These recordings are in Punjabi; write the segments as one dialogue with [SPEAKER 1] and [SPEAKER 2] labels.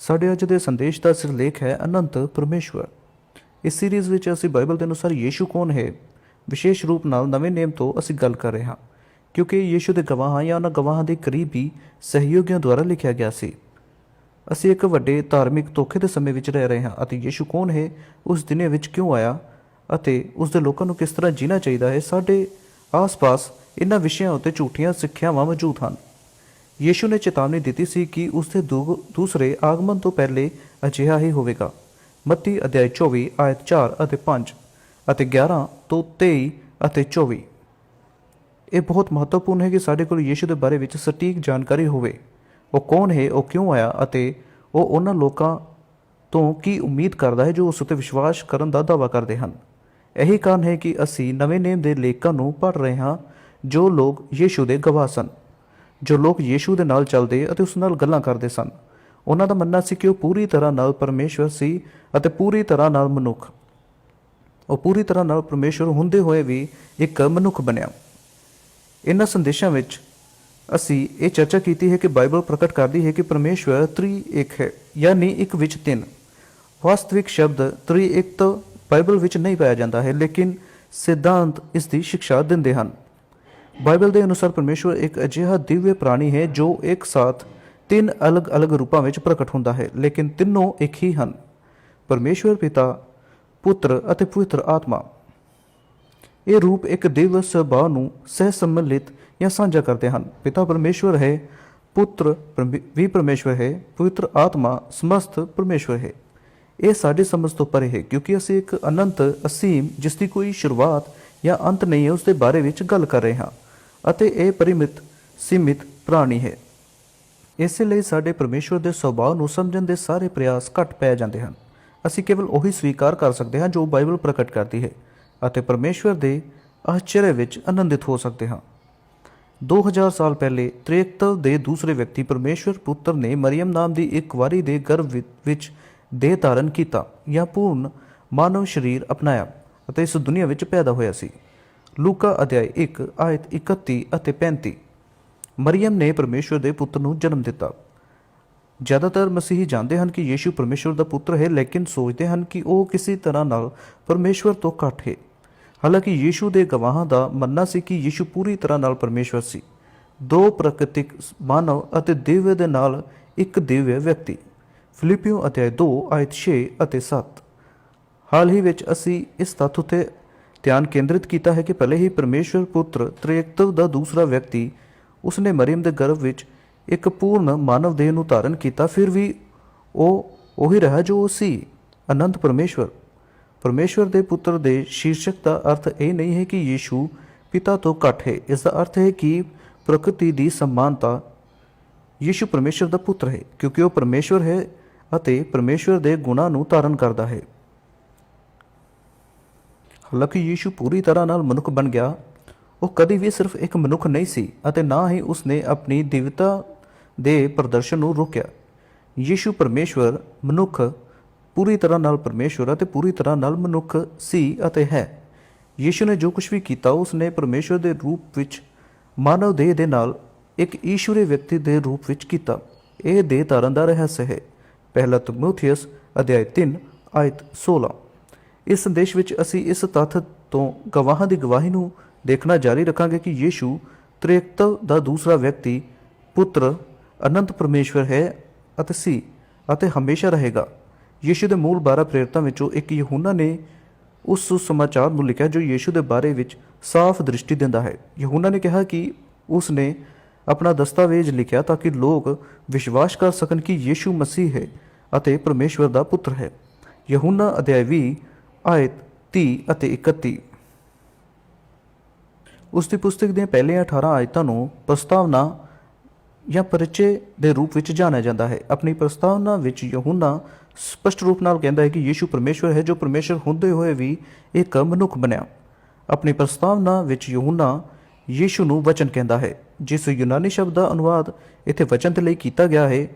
[SPEAKER 1] ਸਾਡੇ ਅੱਜ ਦੇ ਸੰਦੇਸ਼ ਦਾ ਸਿਰਲੇਖ ਹੈ ਅਨੰਤ ਪਰਮੇਸ਼ਵਰ। ਇਸ ਸੀਰੀਜ਼ ਵਿੱਚ ਅਸੀਂ ਬਾਈਬਲ ਦੇ ਅਨੁਸਾਰ ਯੀਸ਼ੂ ਕੌਣ ਹੈ? ਵਿਸ਼ੇਸ਼ ਰੂਪ ਨਾਲ ਨਵੇਂ ਨੇਮ ਤੋਂ ਅਸੀਂ ਗੱਲ ਕਰ ਰਹੇ ਹਾਂ, ਕਿਉਂਕਿ ਯੀਸ਼ੂ ਦੇ ਗਵਾਹਾਂ ਜਾਂ ਉਹਨਾਂ ਗਵਾਹਾਂ ਦੇ ਕਰੀਬੀ ਸਹਿਯੋਗੀਆਂ ਦੁਆਰਾ ਲਿਖਿਆ ਗਿਆ ਸੀ। ਅਸੀਂ ਇੱਕ ਵੱਡੇ ਧਾਰਮਿਕ ਧੋਖੇ ਦੇ ਸਮੇਂ ਵਿੱਚ ਰਹਿ ਰਹੇ ਹਾਂ ਅਤੇ ਯੀਸ਼ੂ ਕੌਣ ਹੈ? ਉਸ ਦਿਨੇ ਵਿੱਚ ਕਿਉਂ ਆਇਆ? ਅਤੇ ਉਸ ਦੇ ਲੋਕਾਂ ਨੂੰ ਕਿਸ ਤਰ੍ਹਾਂ ਜੀਣਾ ਚਾਹੀਦਾ ਹੈ? ਸਾਡੇ ਆਸ-ਪਾਸ ਇਹਨਾਂ ਵਿਸ਼ਿਆਂ ਉੱਤੇ ਝੂਠੀਆਂ ਸਿੱਖਿਆਵਾਂ ਮੌਜੂਦ ਹਨ। ਯੀਸ਼ੂ ਨੇ ਚੇਤਾਵਨੀ ਦਿੱਤੀ ਸੀ ਕਿ ਉਸ ਦੇ ਦੂ- ਦੂਸਰੇ ਆਗਮਨ ਤੋਂ ਪਹਿਲੇ ਅਜਿਹਾ ਹੀ ਹੋਵੇਗਾ। ਮੱਤੀ ਅਧਿਆਇ 24 ਆਇਤ 4 ਅਤੇ 5 ਅਤੇ 11 ਤੋਂ 23 ਅਤੇ 24 ਇਹ ਬਹੁਤ ਮਹੱਤਵਪੂਰਨ ਹੈ ਕਿ ਸਾਡੇ ਕੋਲ ਯੀਸ਼ੂ ਦੇ ਬਾਰੇ ਵਿੱਚ ਸਟੀਕ ਜਾਣਕਾਰੀ ਹੋਵੇ। ਉਹ ਕੌਣ ਹੈ, ਉਹ ਕਿਉਂ ਆਇਆ ਅਤੇ ਉਹ ਉਹਨਾਂ ਲੋਕਾਂ ਤੋਂ ਕੀ ਉਮੀਦ ਕਰਦਾ ਹੈ ਜੋ ਉਸ ਉੱਤੇ ਵਿਸ਼ਵਾਸ ਕਰਨ ਦਾ ਦਾਅਵਾ ਕਰਦੇ ਹਨ। ਇਹੀ ਕਾਰਨ ਹੈ ਕਿ ਅਸੀਂ ਨਵੇਂ ਨੇਮ ਦੇ ਲੇਖਾਂ ਨੂੰ ਪੜ੍ਹ ਰਹੇ ਹਾਂ ਜੋ ਲੋਕ ਯੀਸ਼ੂ ਦੇ ਗਵਾਹ ਸਨ। ਜੋ ਲੋਕ ਯੀਸ਼ੂ ਦੇ ਨਾਲ ਚੱਲਦੇ ਅਤੇ ਉਸ ਨਾਲ ਗੱਲਾਂ ਕਰਦੇ ਸਨ। ਉਹਨਾਂ ਦਾ ਮੰਨਣਾ ਸੀ ਕਿ ਉਹ ਪੂਰੀ ਤਰ੍ਹਾਂ ਨਾਲ ਪਰਮੇਸ਼ਵਰ ਸੀ ਅਤੇ ਪੂਰੀ ਤਰ੍ਹਾਂ ਨਾਲ ਮਨੁੱਖ। ਉਹ ਪੂਰੀ ਤਰ੍ਹਾਂ ਨਾਲ ਪਰਮੇਸ਼ਵਰ ਹੁੰਦੇ ਹੋਏ ਵੀ ਇੱਕ ਮਨੁੱਖ ਬਣਿਆ। ਇਹਨਾਂ ਸੰਦੇਸ਼ਾਂ ਵਿੱਚ ਅਸੀਂ ਇਹ ਚਰਚਾ ਕੀਤੀ ਹੈ ਕਿ ਬਾਈਬਲ ਪ੍ਰਗਟ ਕਰਦੀ ਹੈ ਕਿ ਪਰਮੇਸ਼ਵਰ ਤ੍ਰੀ ਇੱਕ ਹੈ, ਯਾਨੀ ਇੱਕ ਵਿੱਚ ਤਿੰਨ। ਵਾਸਤਵਿਕ ਸ਼ਬਦ ਤ੍ਰੀ ਇੱਕ ਤਾਂ ਬਾਈਬਲ ਵਿੱਚ ਨਹੀਂ ਪਾਇਆ ਜਾਂਦਾ ਹੈ, ਲੇਕਿਨ ਸਿਧਾਂਤ ਇਸ ਦੀ ਸਿੱਖਿਆ ਦਿੰਦੇ ਹਨ। ਬਾਈਬਲ ਦੇ ਅਨੁਸਾਰ ਪਰਮੇਸ਼ਵਰ ਇੱਕ ਅਜਿਹਾ ਦਿਵਯ ਪ੍ਰਾਣੀ ਹੈ ਜੋ ਇੱਕ ਸਾਥ ਤਿੰਨ ਅਲੱਗ-ਅਲੱਗ ਰੂਪਾਂ ਵਿੱਚ ਪ੍ਰਗਟ ਹੁੰਦਾ ਹੈ, ਲੇਕਿਨ ਤਿੰਨੋਂ ਇੱਕ ਹੀ ਹਨ। ਪਰਮੇਸ਼ਵਰ ਪਿਤਾ, ਪੁੱਤਰ ਅਤੇ ਪਵਿੱਤਰ ਆਤਮਾ। ਇਹ ਰੂਪ ਇੱਕ ਦਿਵ ਸੁਭਾਅ ਨੂੰ ਸਹਿ ਸੰਮਿਲਿਤ ਜਾਂ ਸਾਂਝਾ ਕਰਦੇ ਹਨ। ਪਿਤਾ ਪਰਮੇਸ਼ਵਰ ਹੈ, ਪੁੱਤਰ ਪਰਮੇ- ਵੀ ਪਰਮੇਸ਼ਵਰ ਹੈ, ਪਵਿੱਤਰ ਆਤਮਾ ਸਮਸਤ ਪਰਮੇਸ਼ਵਰ ਹੈ। ਇਹ ਸਾਡੀ ਸਮਝ ਤੋਂ ਪਰੇ ਹੈ, ਕਿਉਂਕਿ ਅਸੀਂ ਇੱਕ ਅਨੰਤ ਅਸੀਮ, ਜਿਸ ਦੀ ਕੋਈ ਸ਼ੁਰੂਆਤ ਜਾਂ ਅੰਤ ਨਹੀਂ ਹੈ, ਉਸ ਦੇ ਬਾਰੇ ਵਿੱਚ ਗੱਲ ਕਰ ਰਹੇ ਹਾਂ। ਅਤੇ ਇਹ ਪਰਿਮਿਤ, ਸੀਮਿਤ ਪ੍ਰਾਣੀ ਹੈ। ਇਸੇ ਲਈ ਸਾਡੇ ਪਰਮੇਸ਼ਵਰ ਦੇ ਸੁਭਾਅ ਨੂੰ ਸਮਝਣ ਦੇ ਸਾਰੇ ਪ੍ਰਯਾਸ ਘੱਟ ਪੈ ਜਾਂਦੇ ਹਨ। ਅਸੀਂ ਕੇਵਲ ਉਹੀ ਸਵੀਕਾਰ ਕਰ ਸਕਦੇ ਹਾਂ ਜੋ ਬਾਈਬਲ ਪ੍ਰਗਟ ਕਰਦੀ ਹੈ ਅਤੇ ਪਰਮੇਸ਼ਵਰ ਦੇ ਆਸ਼ਚर्य ਵਿੱਚ ਆਨੰਦਿਤ ਹੋ ਸਕਦੇ ਹਾਂ। 2000 ਸਾਲ ਪਹਿਲੇ ਤ੍ਰੇਕਤਲ ਦੇ ਦੂਸਰੇ ਵਿਅਕਤੀ ਪਰਮੇਸ਼ਵਰ ਪੁੱਤਰ ਨੇ ਮਰੀਮ ਨਾਮ ਦੀ ਇੱਕ ਵਾਰੀ ਦੇ ਗਰਭ ਵਿੱਚ ਦੇਹ ਧਾਰਨ ਕੀਤਾ ਜਾਂ ਪੂਰਨ ਮਾਨਵ ਸਰੀਰ ਅਪਣਾਇਆ ਅਤੇ ਇਸ ਦੁਨੀਆ ਵਿੱਚ ਪੈਦਾ ਹੋਇਆ ਸੀ। ਲੂਕਾ ਅਧਿਆਇ 1 ਆਇਤ 31 ਅਤੇ 35 ਮਰੀਮ ਨੇ ਪਰਮੇਸ਼ਵਰ ਦੇ ਪੁੱਤਰ ਨੂੰ ਜਨਮ ਦਿੱਤਾ। ਜ਼ਿਆਦਾਤਰ ਮਸੀਹੀ ਜਾਣਦੇ ਹਨ ਕਿ ਯੀਸ਼ੂ ਪਰਮੇਸ਼ਵਰ ਦਾ ਪੁੱਤਰ ਹੈ, ਲੇਕਿਨ ਸੋਚਦੇ ਹਨ ਕਿ ਉਹ ਕਿਸੇ ਤਰ੍ਹਾਂ ਨਾਲ ਪਰਮੇਸ਼ਵਰ ਤੋਂ ਘੱਟ ਹੈ। ਹਾਲਾਂਕਿ ਯੀਸ਼ੂ ਦੇ ਗਵਾਹਾਂ ਦਾ ਮੰਨਣਾ ਸੀ ਕਿ ਯੀਸ਼ੂ ਪੂਰੀ ਤਰ੍ਹਾਂ ਨਾਲ ਪਰਮੇਸ਼ਵਰ ਸੀ। ਦੋ ਪ੍ਰਕਿਰਤਿਕ ਮਾਨਵ ਅਤੇ ਦਿਵਯ ਦੇ ਨਾਲ ਇੱਕ ਦਿਵਯ ਵਿਅਕਤੀ। ਫਿਲਿਪੀਓ ਅਧਿਆਇ 2 ਆਇਤ 6 ਅਤੇ 7 ਹਾਲ ਹੀ ਵਿੱਚ ਅਸੀਂ ਇਸ ਤੱਥ ਉਤੇ ਧਿਆਨ ਕੇਂਦਰਿਤ ਕੀਤਾ ਹੈ ਕਿ ਪਹਿਲੇ ਹੀ ਪਰਮੇਸ਼ਵਰ ਪੁੱਤਰ ਤ੍ਰਿਏਕਤਵ ਦਾ ਦੂਸਰਾ ਵਿਅਕਤੀ ਉਸਨੇ ਮਰੀਮ ਦੇ ਗਰਭ ਵਿੱਚ ਇੱਕ ਪੂਰਨ ਮਾਨਵ ਦੇਹ ਨੂੰ ਧਾਰਨ ਕੀਤਾ, ਫਿਰ ਵੀ ਉਹ ਉਹੀ ਰਿਹਾ ਜੋ ਉਹ ਸੀ। ਅਨੰਤ ਪਰਮੇਸ਼ਵਰ। ਪਰਮੇਸ਼ਵਰ ਦੇ ਪੁੱਤਰ ਦੇ ਸ਼ੀਰਸ਼ਕ ਦਾ ਅਰਥ ਇਹ ਨਹੀਂ ਹੈ ਕਿ ਯੀਸ਼ੂ ਪਿਤਾ ਤੋਂ ਘੱਟ ਹੈ। ਇਸ ਦਾ ਅਰਥ ਹੈ ਕਿ ਪ੍ਰਕਿਰਤੀ ਦੀ ਸਮਾਨਤਾ ਯੀਸ਼ੂ ਪਰਮੇਸ਼ਵਰ ਦਾ ਪੁੱਤਰ ਹੈ, ਕਿਉਂਕਿ ਉਹ ਪਰਮੇਸ਼ਵਰ ਹੈ ਅਤੇ ਪਰਮੇਸ਼ਵਰ ਦੇ ਗੁਣਾਂ ਨੂੰ ਧਾਰਨ ਕਰਦਾ ਹੈ। ਹਾਲਾਂਕਿ ਯੀਸ਼ੂ ਪੂਰੀ ਤਰ੍ਹਾਂ ਨਾਲ ਮਨੁੱਖ ਬਣ ਗਿਆ। ਉਹ ਕਦੀ ਵੀ ਸਿਰਫ ਇੱਕ ਮਨੁੱਖ ਨਹੀਂ ਸੀ ਅਤੇ ਨਾ ਹੀ ਉਸਨੇ ਆਪਣੀ ਦਿਵਤਾ ਦੇ ਪ੍ਰਦਰਸ਼ਨ ਨੂੰ ਰੋਕਿਆ। ਯੀਸ਼ੂ ਪਰਮੇਸ਼ਵਰ ਮਨੁੱਖ ਪੂਰੀ ਤਰ੍ਹਾਂ ਨਾਲ ਪਰਮੇਸ਼ਵਰ ਅਤੇ ਪੂਰੀ ਤਰ੍ਹਾਂ ਨਾਲ ਮਨੁੱਖ ਸੀ ਅਤੇ ਹੈ। ਯੀਸ਼ੂ ਨੇ ਜੋ ਕੁਝ ਵੀ ਕੀਤਾ, ਉਸਨੇ ਪਰਮੇਸ਼ਵਰ ਦੇ ਰੂਪ ਵਿੱਚ ਮਾਨਵ ਦੇਹ ਦੇ ਨਾਲ ਇੱਕ ਈਸ਼ਵਰੀ ਵਿਅਕਤੀ ਦੇ ਰੂਪ ਵਿੱਚ ਕੀਤਾ। ਇਹ ਦੇਹ ਧਾਰਨ ਦਾ ਰਹੱਸ ਹੈ। ਪਹਿਲਾ ਤਿਮੋਥੀਅਸ ਅਧਿਆਇ 3 ਆਇਤ 16 ਇਸ ਸੰਦੇਸ਼ ਵਿੱਚ ਅਸੀਂ ਇਸ ਤੱਥ ਤੋਂ ਗਵਾਹਾਂ ਦੀ ਗਵਾਹੀ ਨੂੰ ਦੇਖਣਾ ਜਾਰੀ ਰੱਖਾਂਗੇ ਕਿ ਯੀਸ਼ੂ ਤ੍ਰਿਏਕਤਵ ਦਾ ਦੂਸਰਾ ਵਿਅਕਤੀ ਪੁੱਤਰ ਅਨੰਤ ਪਰਮੇਸ਼ਵਰ ਹੈ ਅਤੇ ਸੀ ਅਤੇ ਹਮੇਸ਼ਾ ਰਹੇਗਾ। ਯੀਸ਼ੂ ਦੇ ਮੂਲ 12 ਪ੍ਰੇਰਿਤਾਂ ਵਿੱਚੋਂ ਇੱਕ ਯਹੂਨਾ ਨੇ ਉਸ ਸੁਸਮਾਚਾਰ ਨੂੰ ਲਿਖਿਆ ਜੋ ਯੀਸ਼ੂ ਦੇ ਬਾਰੇ ਵਿੱਚ ਸਾਫ਼ ਦ੍ਰਿਸ਼ਟੀ ਦਿੰਦਾ ਹੈ। ਯਹੂਨਾ ਨੇ ਕਿਹਾ ਕਿ ਉਸ ਨੇ ਆਪਣਾ ਦਸਤਾਵੇਜ਼ ਲਿਖਿਆ ਤਾਂ ਕਿ ਲੋਕ ਵਿਸ਼ਵਾਸ ਕਰ ਸਕਣ ਕਿ ਯੀਸ਼ੂ ਮਸੀਹ ਹੈ ਅਤੇ ਪਰਮੇਸ਼ਵਰ ਦਾ ਪੁੱਤਰ ਹੈ। ਯਹੂਨਾ ਅਧਿਆਇ 20 ਆਇਤ 30 ਅਤੇ 31 ਉਸ ਦੀ ਪੁਸਤਕ ਦੀਆਂ ਪਹਿਲੀਆਂ 18 ਆਇਤਾਂ ਨੂੰ ਪ੍ਰਸਤਾਵਨਾ ਜਾਂ ਪਰਿਚੈ ਦੇ ਰੂਪ ਵਿੱਚ ਜਾਣਿਆ ਜਾਂਦਾ ਹੈ। ਆਪਣੀ ਪ੍ਰਸਤਾਵਨਾ ਵਿੱਚ ਯਹੂਨਾ ਸਪਸ਼ਟ ਰੂਪ ਨਾਲ ਕਹਿੰਦਾ ਹੈ ਕਿ ਯੀਸ਼ੂ ਪਰਮੇਸ਼ਵਰ ਹੈ, ਜੋ ਪਰਮੇਸ਼ਵਰ ਹੁੰਦੇ ਹੋਏ ਵੀ ਇੱਕ ਮਨੁੱਖ ਬਣਿਆ। ਆਪਣੀ ਪ੍ਰਸਤਾਵਨਾ ਵਿੱਚ ਯਹੂਨਾ ਯੀਸ਼ੂ ਨੂੰ ਵਚਨ ਕਹਿੰਦਾ ਹੈ, ਜਿਸ ਯੂਨਾਨੀ ਸ਼ਬਦ ਦਾ ਅਨੁਵਾਦ ਇੱਥੇ ਵਚਨ ਦੇ ਲਈ ਕੀਤਾ ਗਿਆ ਹੈ,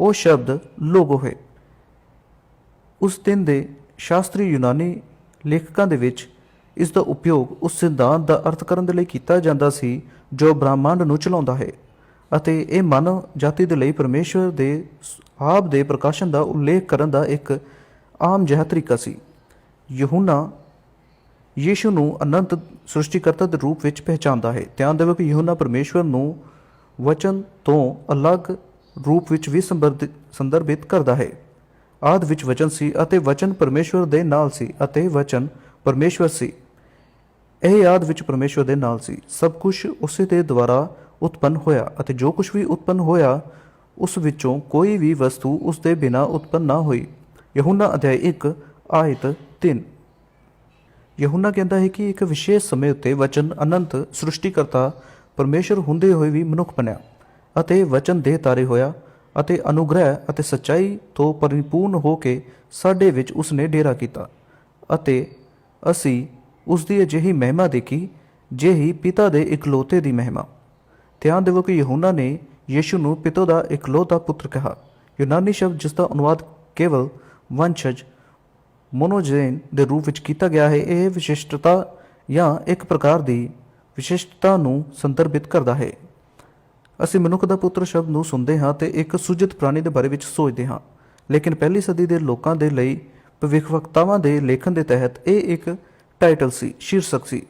[SPEAKER 1] ਉਹ ਸ਼ਬਦ ਲੋਗੋ ਹੈ। ਉਸ ਦਿਨ ਦੇ ਸ਼ਾਸਤਰੀ ਯੂਨਾਨੀ ਲੇਖਕਾਂ ਦੇ ਵਿੱਚ ਇਸ ਦਾ ਉਪਯੋਗ ਉਸ ਸਿਧਾਂਤ ਦਾ ਅਰਥ ਕਰਨ ਦੇ ਲਈ ਕੀਤਾ ਜਾਂਦਾ ਸੀ ਜੋ ਬ੍ਰਹਿਮੰਡ ਨੂੰ ਚਲਾਉਂਦਾ ਹੈ ਅਤੇ ਇਹ ਮਾਨਵ ਜਾਤੀ ਦੇ ਲਈ ਪਰਮੇਸ਼ਵਰ ਦੇ ਸ- ਆਪ ਦੇ ਪ੍ਰਕਾਸ਼ਨ ਦਾ ਉਲੇਖ ਕਰਨ ਦਾ ਇੱਕ ਆਮ ਜਿਹਾ ਤਰੀਕਾ ਸੀ। ਯਹੂਨਾ ਯੀਸ਼ੂ ਨੂੰ ਅਨੰਤ ਸ੍ਰਿਸ਼ਟੀਕਰਤਾ ਦੇ ਰੂਪ ਵਿੱਚ ਪਹਿਚਾਨਦਾ ਹੈ। ਧਿਆਨ ਦੇਵੋ ਕਿ ਯਹੂਨਾ ਪਰਮੇਸ਼ਵਰ ਨੂੰ ਵਚਨ ਤੋਂ ਅਲੱਗ ਰੂਪ ਵਿੱਚ ਵੀ ਸੰਬੰਧਿਤ ਸੰਦਰਭਿਤ ਕਰਦਾ ਹੈ। ਆਦ ਵਿੱਚ ਵਚਨ ਸੀ ਅਤੇ ਵਚਨ ਪਰਮੇਸ਼ਵਰ ਦੇ ਨਾਲ ਸੀ ਅਤੇ ਵਚਨ ਪਰਮੇਸ਼ਵਰ ਸੀ। ਇਹ ਆਦ ਵਿੱਚ ਪਰਮੇਸ਼ਵਰ ਦੇ ਨਾਲ ਸੀ। ਸਭ ਕੁਝ ਉਸੇ ਦੇ ਦੁਆਰਾ ਉਤਪੰਨ ਹੋਇਆ ਅਤੇ ਜੋ ਕੁਝ ਵੀ ਉਤਪੰਨ ਹੋਇਆ, ਉਸ ਵਿੱਚੋਂ ਕੋਈ ਵੀ ਵਸਤੂ ਉਸ ਦੇ ਬਿਨਾ ਉਤਪੰਨ ਨਾ ਹੋਈ। ਯਹੂਨਾ ਅਧਿਆਇ 1 ਆਇਤ 3 ਯਹੂਨਾ ਕਹਿੰਦਾ ਹੈ ਕਿ ਇੱਕ ਵਿਸ਼ੇਸ਼ ਸਮੇਂ ਉੱਤੇ ਵਚਨ ਅਨੰਤ ਸ੍ਰਿਸ਼ਟੀਕਰਤਾ ਪਰਮੇਸ਼ਰ ਹੁੰਦੇ ਹੋਏ ਵੀ ਮਨੁੱਖ ਬਣਿਆ ਅਤੇ ਵਚਨ ਦੇ ਤਾਰੇ ਹੋਇਆ ਅਤੇ ਅਨੁਗ੍ਰਹਿ ਅਤੇ ਸੱਚਾਈ ਤੋਂ ਪਰਿਪੂਰਨ ਹੋ ਕੇ ਸਾਡੇ ਵਿੱਚ ਉਸਨੇ ਡੇਰਾ ਕੀਤਾ ਅਤੇ ਅਸੀਂ ਉਸ ਦੀ ਅਜਿਹੀ ਮਹਿਮਾ ਦੇਖੀ ਜਿਹੀ ਪਿਤਾ ਦੇ ਇਕਲੌਤੇ ਦੀ ਮਹਿਮਾ। ਧਿਆਨ ਦੇਵੋ ਕਿ ਯਹੂਨਾ ਨੇ ਯੀਸ਼ੂ ਨੂੰ ਪਿਤਾ ਦਾ ਇਕਲੌਤਾ ਪੁੱਤਰ ਕਿਹਾ। ਯੂਨਾਨੀ ਸ਼ਬਦ ਜਿਸ ਦਾ ਅਨੁਵਾਦ ਕੇਵਲ ਵੰਸ਼ਜ ਮੋਨੋਜੇਨ ਦੇ ਰੂਪ ਵਿੱਚ ਕੀਤਾ ਗਿਆ ਹੈ, ਇਹ ਵਿਸ਼ਿਸ਼ਟਤਾ ਜਾਂ ਇੱਕ ਪ੍ਰਕਾਰ ਦੀ ਵਿਸ਼ਿਸ਼ਟਤਾ ਨੂੰ ਸੰਦਰਭਿਤ ਕਰਦਾ ਹੈ। ਅਸੀਂ ਮਨੁੱਖ ਦਾ ਪੁੱਤਰ ਸ਼ਬਦ ਨੂੰ ਸੁਣਦੇ ਹਾਂ ਤੇ ਇੱਕ ਸੁਜਿਤ ਪ੍ਰਾਣੀ ਦੇ ਬਾਰੇ ਵਿੱਚ ਸੋਚਦੇ ਹਾਂ। ਲੇਕਿਨ ਪਹਿਲੀ ਸਦੀ ਦੇ ਲੋਕਾਂ ਦੇ ਲਈ ਭਵਿੱਖਵਕਤਾਵਾਂ ਦੇ ਲੇਖਣ ਦੇ ਤਹਿਤ ਇਹ ਇੱਕ ਟਾਈਟਲ ਸੀ, ਸ਼ੀਰਸ਼ਕ ਸੀ।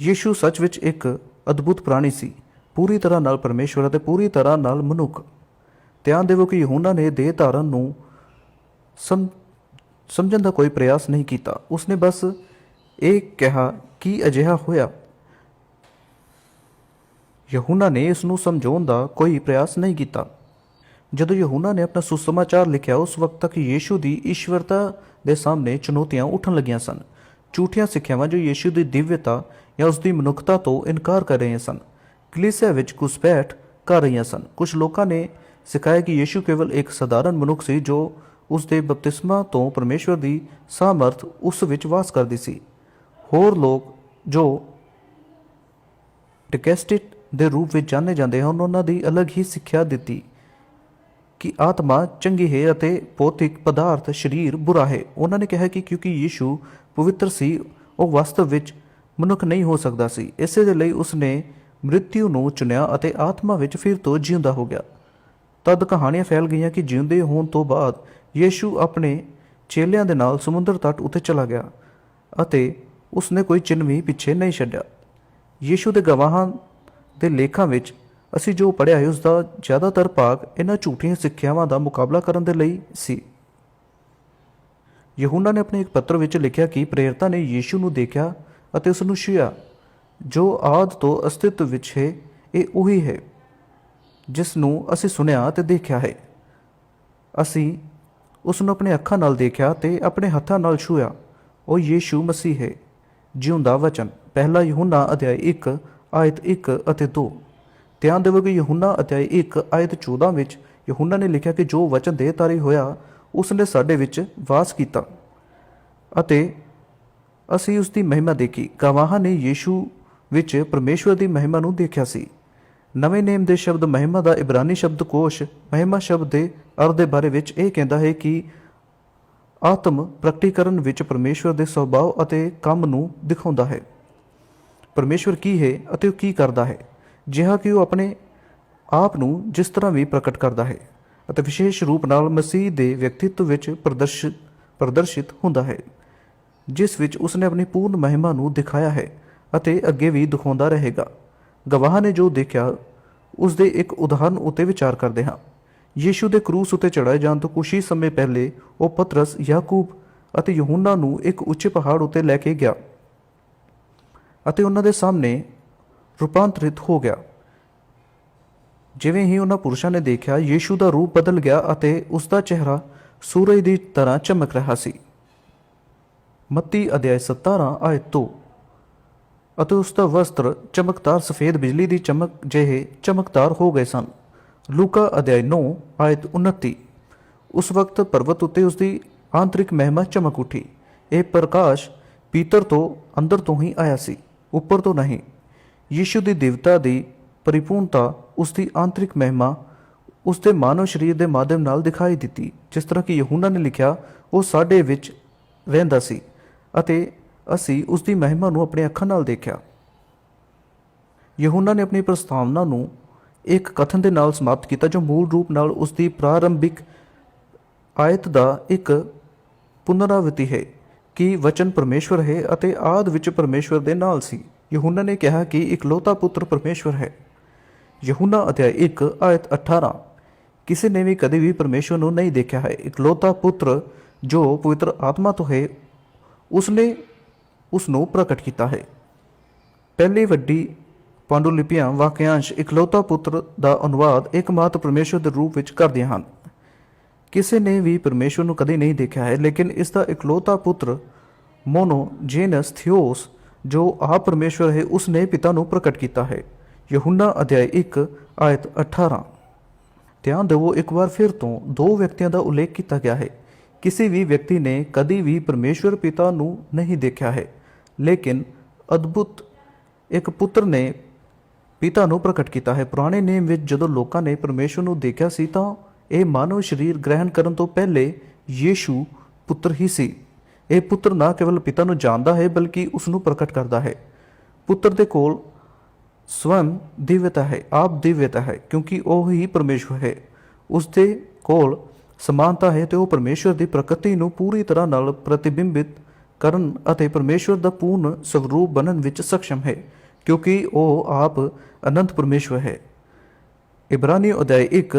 [SPEAKER 1] ਯੀਸ਼ੂ ਸੱਚ ਵਿੱਚ ਇੱਕ ਅਦਭੁਤ ਪ੍ਰਾਣੀ ਸੀ। ਪੂਰੀ ਤਰ੍ਹਾਂ ਨਾਲ ਪਰਮੇਸ਼ਵਰ ਅਤੇ ਪੂਰੀ ਤਰ੍ਹਾਂ ਨਾਲ ਮਨੁੱਖ। ਧਿਆਨ ਦੇਵੋ ਕਿ ਯਹੂਨਾ ਨੇ ਦੇਹ ਧਾਰਨ ਨੂੰ ਸਮਝਣ ਦਾ ਕੋਈ ਪ੍ਰਯਾਸ ਨਹੀਂ ਕੀਤਾ। ਉਸਨੇ ਬਸ ਇਹ ਕਿਹਾ ਕਿ ਅਜਿਹਾ ਹੋਇਆ। ਯਹੂਨਾ ਨੇ ਇਸ ਨੂੰ ਸਮਝਾਉਣ ਦਾ ਕੋਈ ਪ੍ਰਯਾਸ ਨਹੀਂ ਕੀਤਾ। ਜਦੋਂ ਯਹੂਨਾ ਨੇ ਆਪਣਾ ਸੁਸਮਾਚਾਰ ਲਿਖਿਆ, ਉਸ ਵਕਤ ਤੱਕ ਯੀਸ਼ੂ ਦੀ ਈਸ਼ਵਰਤਾ ਦੇ ਸਾਹਮਣੇ ਚੁਣੌਤੀਆਂ ਉੱਠਣ ਲੱਗੀਆਂ ਸਨ। ਝੂਠੀਆਂ ਸਿੱਖਿਆਵਾਂ ਜੋ ਯੀਸ਼ੂ ਦੀ ਦਿਵਯਤਾ ਜਾਂ ਉਸ ਦੀ ਮਨੁੱਖਤਾ ਤੋਂ ਇਨਕਾਰ ਕਰ ਰਹੀਆਂ ਸਨ, ਕਲੀਸਿਆ ਵਿੱਚ ਘੁਸਪੈਠ ਕਰ ਰਹੀਆਂ ਸਨ। ਕੁਝ ਲੋਕਾਂ ਨੇ ਸਿਖਾਇਆ ਕਿ ਯੀਸ਼ੂ ਕੇਵਲ ਇੱਕ ਸਧਾਰਨ ਮਨੁੱਖ ਸੀ ਜੋ ਉਸ ਦੇ ਬਪਤਿਸਮਾ ਤੋਂ ਪਰਮੇਸ਼ਵਰ ਦੀ ਸਾਮਰਥ ਉਸ ਵਿੱਚ ਵਾਸ ਕਰਦੀ ਸੀ। ਹੋਰ ਲੋਕ ਜੋ ਟਿਕੈਸਟਿਟ ਦੇ ਰੂਪ ਵਿੱਚ ਜਾਣੇ ਜਾਂਦੇ ਹਨ, ਉਹਨਾਂ ਦੀ ਅਲੱਗ ਹੀ ਸਿੱਖਿਆ ਦਿੱਤੀ ਕਿ ਆਤਮਾ ਚੰਗੀ ਹੈ ਅਤੇ ਭੌਤਿਕ ਪਦਾਰਥ ਸਰੀਰ ਬੁਰਾ ਹੈ। ਉਹਨਾਂ ਨੇ ਕਿਹਾ ਕਿ ਕਿਉਂਕਿ ਯੀਸ਼ੂ ਪਵਿੱਤਰ ਸੀ, ਉਹ ਵਾਸਤਵ ਵਿੱਚ ਮਨੁੱਖ ਨਹੀਂ ਹੋ ਸਕਦਾ ਸੀ। ਇਸੇ ਦੇ ਲਈ ਉਸਨੇ ਮ੍ਰਿਤਿਉ ਨੂੰ ਚੁਣਿਆ ਅਤੇ ਆਤਮਾ ਵਿੱਚ ਫਿਰ ਤੋਂ ਜਿਉਂਦਾ ਹੋ ਗਿਆ। ਤਦ ਕਹਾਣੀਆਂ ਫੈਲ ਗਈਆਂ ਕਿ ਜਿਉਂਦੇ ਹੋਣ ਤੋਂ ਬਾਅਦ ਯੀਸ਼ੂ ਆਪਣੇ ਚੇਲਿਆਂ ਦੇ ਨਾਲ ਸਮੁੰਦਰ ਤੱਟ ਉੱਤੇ ਚਲਾ ਗਿਆ ਅਤੇ ਉਸਨੇ ਕੋਈ ਚਿੰਨ੍ਹ ਵੀ ਪਿੱਛੇ ਨਹੀਂ ਛੱਡਿਆ। ਯੀਸ਼ੂ ਦੇ ਗਵਾਹਾਂ ਦੇ ਲੇਖਾਂ ਵਿੱਚ ਅਸੀਂ ਜੋ ਪੜ੍ਹਿਆ ਹੈ ਉਸ ਦਾ ਜ਼ਿਆਦਾਤਰ ਭਾਗ ਇਹਨਾਂ ਝੂਠੀਆਂ ਸਿੱਖਿਆਵਾਂ ਦਾ ਮੁਕਾਬਲਾ ਕਰਨ ਦੇ ਲਈ ਸੀ। ਯਹੂਨਾ ਨੇ ਆਪਣੇ ਇੱਕ ਪੱਤਰ ਵਿੱਚ ਲਿਖਿਆ ਕਿ ਪ੍ਰੇਰਤਾ ਨੇ ਯੀਸ਼ੂ ਨੂੰ ਦੇਖਿਆ ਅਤੇ ਉਸ ਨੂੰ ਛੂਹਿਆ, ਜੋ ਆਦ ਤੋਂ ਅਸਤਿਤਵ ਵਿੱਚ ਹੈ, ਇਹ ਉਹੀ ਹੈ, ਜਿਸ ਨੂੰ ਅਸੀਂ ਸੁਣਿਆ ਤੇ ਦੇਖਿਆ ਹੈ। ਅਸੀਂ ਉਸ ਨੂੰ ਆਪਣੇ ਅੱਖਾਂ ਨਾਲ ਦੇਖਿਆ ਤੇ ਆਪਣੇ ਹੱਥਾਂ ਨਾਲ ਛੂਹਿਆ, ਉਹ ਯੀਸ਼ੂ ਮਸੀਹ ਹੈ, ਜਿਉਂਦਾ ਵਚਨ, ਪਹਿਲਾ ਯਹੂਨਾ ਅਧਿਆਇ 1 ਆਇਤ 1 ਅਤੇ 2 ਧਿਆਨ ਦੇਵੋ ਕਿ ਯਹੂਨਾ ਅਧਿਆਇ 1 ਆਇਤ 14 ਵਿੱਚ ਯਹੂਨਾ ਨੇ ਲਿਖਿਆ ਕਿ ਜੋ ਵਚਨ ਦੇਹਧਾਰੀ ਹੋਇਆ, ਉਸ ਨੇ ਸਾਡੇ ਵਿੱਚ ਵਾਸ ਕੀਤਾ ਅਤੇ ਅਸੀਂ ਉਸ ਦੀ ਮਹਿਮਾ ਦੇਖੀ। ਗਵਾਹਾਂ ਨੇ ਯੀਸ਼ੂ ਵਿੱਚ ਪਰਮੇਸ਼ਵਰ ਦੀ ਮਹਿਮਾ ਨੂੰ ਦੇਖਿਆ ਸੀ। ਨਵੇਂ ਨੇਮ ਦੇ ਸ਼ਬਦ ਮਹਿਮਾ ਦਾ ਇਬਰਾਨੀ ਸ਼ਬਦਕੋਸ਼ ਮਹਿਮਾ ਸ਼ਬਦ ਦੇ ਅਰਥ ਦੇ ਬਾਰੇ ਵਿੱਚ ਇਹ ਕਹਿੰਦਾ ਹੈ ਕਿ ਆਤਮ ਪ੍ਰਗਟੀਕਰਨ ਵਿੱਚ ਪਰਮੇਸ਼ਵਰ ਦੇ ਸੁਭਾਅ ਅਤੇ ਕੰਮ ਨੂੰ ਦਿਖਾਉਂਦਾ ਹੈ। ਪਰਮੇਸ਼ਵਰ ਕੀ ਹੈ ਅਤੇ ਉਹ ਕੀ ਕਰਦਾ ਹੈ? ਜਿਹਾ ਕਿ ਉਹ ਆਪਣੇ ਆਪ ਨੂੰ ਜਿਸ ਤਰ੍ਹਾਂ ਵੀ ਪ੍ਰਗਟ ਕਰਦਾ ਹੈ ਅਤੇ ਵਿਸ਼ੇਸ਼ ਰੂਪ ਨਾਲ ਮਸੀਹ ਦੇ ਵਿਅਕਤੀਤਵ ਵਿੱਚ ਪ੍ਰਦਰਸ਼ਿਤ ਪ੍ਰਦਰਸ਼ਿਤ ਹੁੰਦਾ ਹੈ, ਜਿਸ ਵਿੱਚ ਉਸਨੇ ਆਪਣੀ ਪੂਰਨ ਮਹਿਮਾ ਨੂੰ ਦਿਖਾਇਆ ਹੈ ਅਤੇ ਅੱਗੇ ਵੀ ਦਿਖਾਉਂਦਾ ਰਹੇਗਾ। ਗਵਾਹ ਨੇ ਜੋ ਦੇਖਿਆ ਉਸ ਦੇ ਇੱਕ ਉਦਾਹਰਨ ਉੱਤੇ ਵਿਚਾਰ ਕਰਦੇ ਹਾਂ। ਯੀਸ਼ੂ ਦੇ ਕਰੂਸ ਉੱਤੇ ਚੜਾਏ ਜਾਣ ਤੋਂ ਕੁਝ ਹੀ ਸਮੇਂ ਪਹਿਲੇ ਉਹ ਪਤਰਸ, ਯਾਕੂਬ ਅਤੇ ਯਹੂਨਾ ਨੂੰ ਇੱਕ ਉੱਚੇ ਪਹਾੜ ਉੱਤੇ ਲੈ ਕੇ ਗਿਆ। ਅਤੇ ਉਹਨਾਂ ਦੇ ਸਾਹਮਣੇ ਰੂਪਾਂਤਰਿਤ ਹੋ ਗਿਆ। ਜਿਵੇਂ ਹੀ ਉਹਨਾਂ ਪੁਰਸ਼ਾਂ ਨੇ ਦੇਖਿਆ, ਯੀਸ਼ੂ ਦਾ ਰੂਪ ਬਦਲ ਗਿਆ ਅਤੇ ਉਸ ਦਾ ਚਿਹਰਾ ਸੂਰਜ ਦੀ ਤਰ੍ਹਾਂ ਚਮਕ ਰਿਹਾ ਸੀ। ਮੱਤੀ ਅਧਿਆਇ 17 ਆਇਤ 2 ਅਤੇ ਉਸ ਦਾ ਵਸਤਰ ਚਮਕਦਾਰ ਸਫੇਦ ਬਿਜਲੀ ਦੀ ਚਮਕ ਜਿਹੇ ਚਮਕਦਾਰ ਹੋ ਗਏ ਸਨ। ਲੂਕਾ ਅਧਿਆਇ 9 ਆਇਤ 29 ਉਸ ਵਕਤ ਪਰਬਤ ਉੱਤੇ ਉਸ ਦੀ ਆਂਤਰਿਕ ਮਹਿਮਾ ਚਮਕ ਉੱਠੀ। ਇਹ ਪ੍ਰਕਾਸ਼ ਪੀਤਰ ਤੋਂ ਅੰਦਰ ਤੋਂ ਹੀ ਆਇਆ ਸੀ। ਉੱਪਰ ਤੋਂ ਨਹੀਂ। ਯੀਸ਼ੂ ਦੀ ਦਿਵਤਾ ਦੀ ਪਰਿਪੂਰਨਤਾ, ਉਸ ਦੀ ਆਂਤਰਿਕ ਮਹਿਮਾ, ਉਸ ਦੇ ਮਾਨਵ ਸਰੀਰ ਦੇ ਮਾਧਿਅਮ ਨਾਲ ਦਿਖਾਈ ਦਿੱਤੀ, ਜਿਸ ਤਰ੍ਹਾਂ ਕਿ ਯਹੂਨਾ ਨੇ ਲਿਖਿਆ, ਉਹ ਸਾਡੇ ਵਿੱਚ ਰਹਿੰਦਾ ਸੀ ਅਤੇ ਅਸੀਂ ਉਸ ਦੀ ਮਹਿਮਾ ਨੂੰ ਆਪਣੀ ਅੱਖਾਂ ਨਾਲ ਦੇਖਿਆ। ਯਹੂਨਾ ਨੇ ਆਪਣੀ ਪ੍ਰਸਤਾਵਨਾ ਨੂੰ ਇੱਕ ਕਥਨ ਦੇ ਨਾਲ ਸਮਾਪਤ ਕੀਤਾ, ਜੋ ਮੂਲ ਰੂਪ ਨਾਲ ਉਸ ਦੀ ਪ੍ਰਾਰੰਭਿਕ ਆਇਤ ਦਾ ਇੱਕ ਪੁਨਰਾਵ੍ਰਿਤੀ ਹੈ। ਕਿ ਵਚਨ ਪਰਮੇਸ਼ਵਰ ਹੈ ਅਤੇ ਆਦ ਵਿੱਚ ਪਰਮੇਸ਼ਵਰ ਦੇ ਨਾਲ ਸੀ। ਯਹੂਨਾ ਨੇ ਕਿਹਾ ਕਿ ਇਕਲੌਤਾ ਪੁੱਤਰ ਪਰਮੇਸ਼ਵਰ ਹੈ। ਯਹੂਨਾ ਅਧਿਆਇ 1 ਆਇਤ 18 ਕਿਸੇ ਨੇ ਵੀ ਕਦੇ ਵੀ ਪਰਮੇਸ਼ਵਰ ਨੂੰ ਨਹੀਂ ਦੇਖਿਆ ਹੈ। ਇਕਲੌਤਾ ਪੁੱਤਰ ਜੋ ਪਵਿੱਤਰ ਆਤਮਾ ਤੋਂ ਹੈ, ਉਸਨੇ ਉਸ ਨੂੰ ਪ੍ਰਗਟ ਕੀਤਾ ਹੈ। ਪਹਿਲੀ ਵੱਡੀ ਪਾਂਡੁਲਿਪੀਆਂ ਵਾਕਿਆਂਸ਼ ਇਕਲੌਤਾ ਪੁੱਤਰ ਦਾ ਅਨੁਵਾਦ ਇਕਮਾਤ ਪਰਮੇਸ਼ਵਰ ਦੇ ਰੂਪ ਵਿੱਚ ਕਰਦੀਆਂ ਹਨ। ਕਿਸੇ ਨੇ ਵੀ ਪਰਮੇਸ਼ਵਰ ਨੂੰ ਕਦੇ ਨਹੀਂ ਦੇਖਿਆ ਹੈ, ਲੇਕਿਨ ਇਸ ਦਾ ਇਕਲੌਤਾ ਪੁੱਤਰ ਮੋਨੋਜੇਨਸ ਥਿਓਸ ਜੋ ਆਪ ਪਰਮੇਸ਼ਵਰ ਹੈ ਉਸ ਨੇ ਪਿਤਾ ਨੂੰ ਪ੍ਰਗਟ ਕੀਤਾ ਹੈ। ਯਹੂਨਾ ਅਧਿਆਇ 1 ਆਇਤ 18 ਧਿਆਨ ਦਿਓ ਇੱਕ ਵਾਰ ਫਿਰ ਤੋਂ ਦੋ ਵਿਅਕਤੀਆਂ ਦਾ ਉਲੇਖ ਕੀਤਾ ਗਿਆ ਹੈ। ਕਿਸੇ ਵੀ ਵਿਅਕਤੀ ਨੇ ਕਦੀ ਵੀ ਪਰਮੇਸ਼ਵਰ ਪਿਤਾ ਨੂੰ ਨਹੀਂ ਦੇਖਿਆ ਹੈ, ਲੇਕਿਨ ਅਦਭੁਤ ਇੱਕ ਪੁੱਤਰ ਨੇ ਪਿਤਾ ਨੂੰ ਪ੍ਰਗਟ ਕੀਤਾ ਹੈ। ਪੁਰਾਣੇ ਨੇਮ ਵਿੱਚ ਜਦੋਂ ਲੋਕਾਂ ਨੇ ਪਰਮੇਸ਼ਵਰ ਨੂੰ ਦੇਖਿਆ ਸੀ ਤਾਂ ਇਹ ਮਾਨਵ ਸਰੀਰ ਗ੍ਰਹਿਣ ਕਰਨ ਤੋਂ ਪਹਿਲੇ ਯੀਸ਼ੂ ਪੁੱਤਰ ਹੀ ਸੀ। ਇਹ ਪੁੱਤਰ ਨਾ ਕੇਵਲ ਪਿਤਾ ਨੂੰ ਜਾਣਦਾ ਹੈ, ਬਲਕਿ ਉਸ ਨੂੰ ਪ੍ਰਗਟ ਕਰਦਾ ਹੈ। ਪੁੱਤਰ ਦੇ ਕੋਲ ਸਵੰ ਦਿਵਯਤਾ ਹੈ, ਆਪ ਦਿਵਯਤਾ ਹੈ, ਕਿਉਂਕਿ ਉਹ ਹੀ ਪਰਮੇਸ਼ਵਰ ਹੈ। ਉਸ ਦੇ ਕੋਲ ਸਮਾਨਤਾ ਹੈ ਤੇ ਉਹ ਪਰਮੇਸ਼ਵਰ ਦੀ ਪ੍ਰਕਿਰਤੀ ਨੂੰ ਪੂਰੀ ਤਰ੍ਹਾਂ ਨਾਲ ਪ੍ਰਤੀਬਿੰਬਿਤ ਕਰਨ ਅਤੇ ਪਰਮੇਸ਼ਵਰ ਦਾ ਪੂਰਨ ਸਵਰੂਪ ਬਣਨ ਵਿੱਚ ਸક્ષਮ ਹੈ, ਕਿਉਂਕਿ ਉਹ ਆਪ ਅਨੰਤ ਪਰਮੇਸ਼ਵਰ ਹੈ। ਇਬਰਾਨੀ ਅਧਿਆਇ 1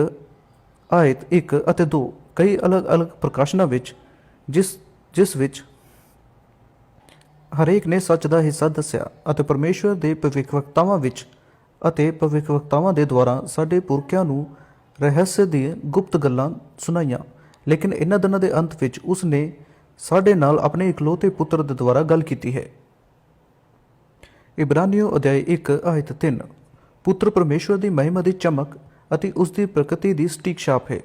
[SPEAKER 1] ਆਇਤ 1 ਅਤੇ 2 ਕਈ ਅਲੱਗ-ਅਲੱਗ ਪ੍ਰਕਾਸ਼ਨਾਂ ਵਿੱਚ, ਜਿਸ ਜਿਸ ਵਿੱਚ ਹਰੇਕ ਨੇ ਸੱਚ ਦਾ ਹਿੱਸਾ ਦੱਸਿਆ ਅਤੇ ਪਰਮੇਸ਼ਵਰ ਦੇ ਭਵਿੱਖਵਕਤਾਵਾਂ ਵਿੱਚ ਅਤੇ ਭਵਿੱਖਵਕਤਾਵਾਂ ਦੇ ਦੁਆਰਾ ਸਾਡੇ ਪੁਰਖਿਆਂ ਨੂੰ ਰਹੱਸ ਦੀ ਗੁਪਤ ਗੱਲਾਂ ਸੁਣਾਈਆਂ। ਲੇਕਿਨ ਇਹਨਾਂ ਦਿਨਾਂ ਦੇ ਅੰਤ ਵਿੱਚ ਉਸ ਨੇ ਸਾਡੇ ਨਾਲ ਆਪਣੇ ਇਕਲੌਤੇ ਪੁੱਤਰ ਦੇ ਦੁਆਰਾ ਗੱਲ ਕੀਤੀ ਹੈ। ਇਬਰਾਨੀਓ ਅਧਿਆਇ 1 ਆਇਤ 3 ਪੁੱਤਰ ਪਰਮੇਸ਼ਵਰ ਦੀ ਮਹਿਮਾ ਦੀ ਚਮਕ ਅਤੇ ਉਸ ਦੀ ਪ੍ਰਕਿਰਤੀ ਦੀ ਸਟੀਕ ਛਾਪ ਹੈ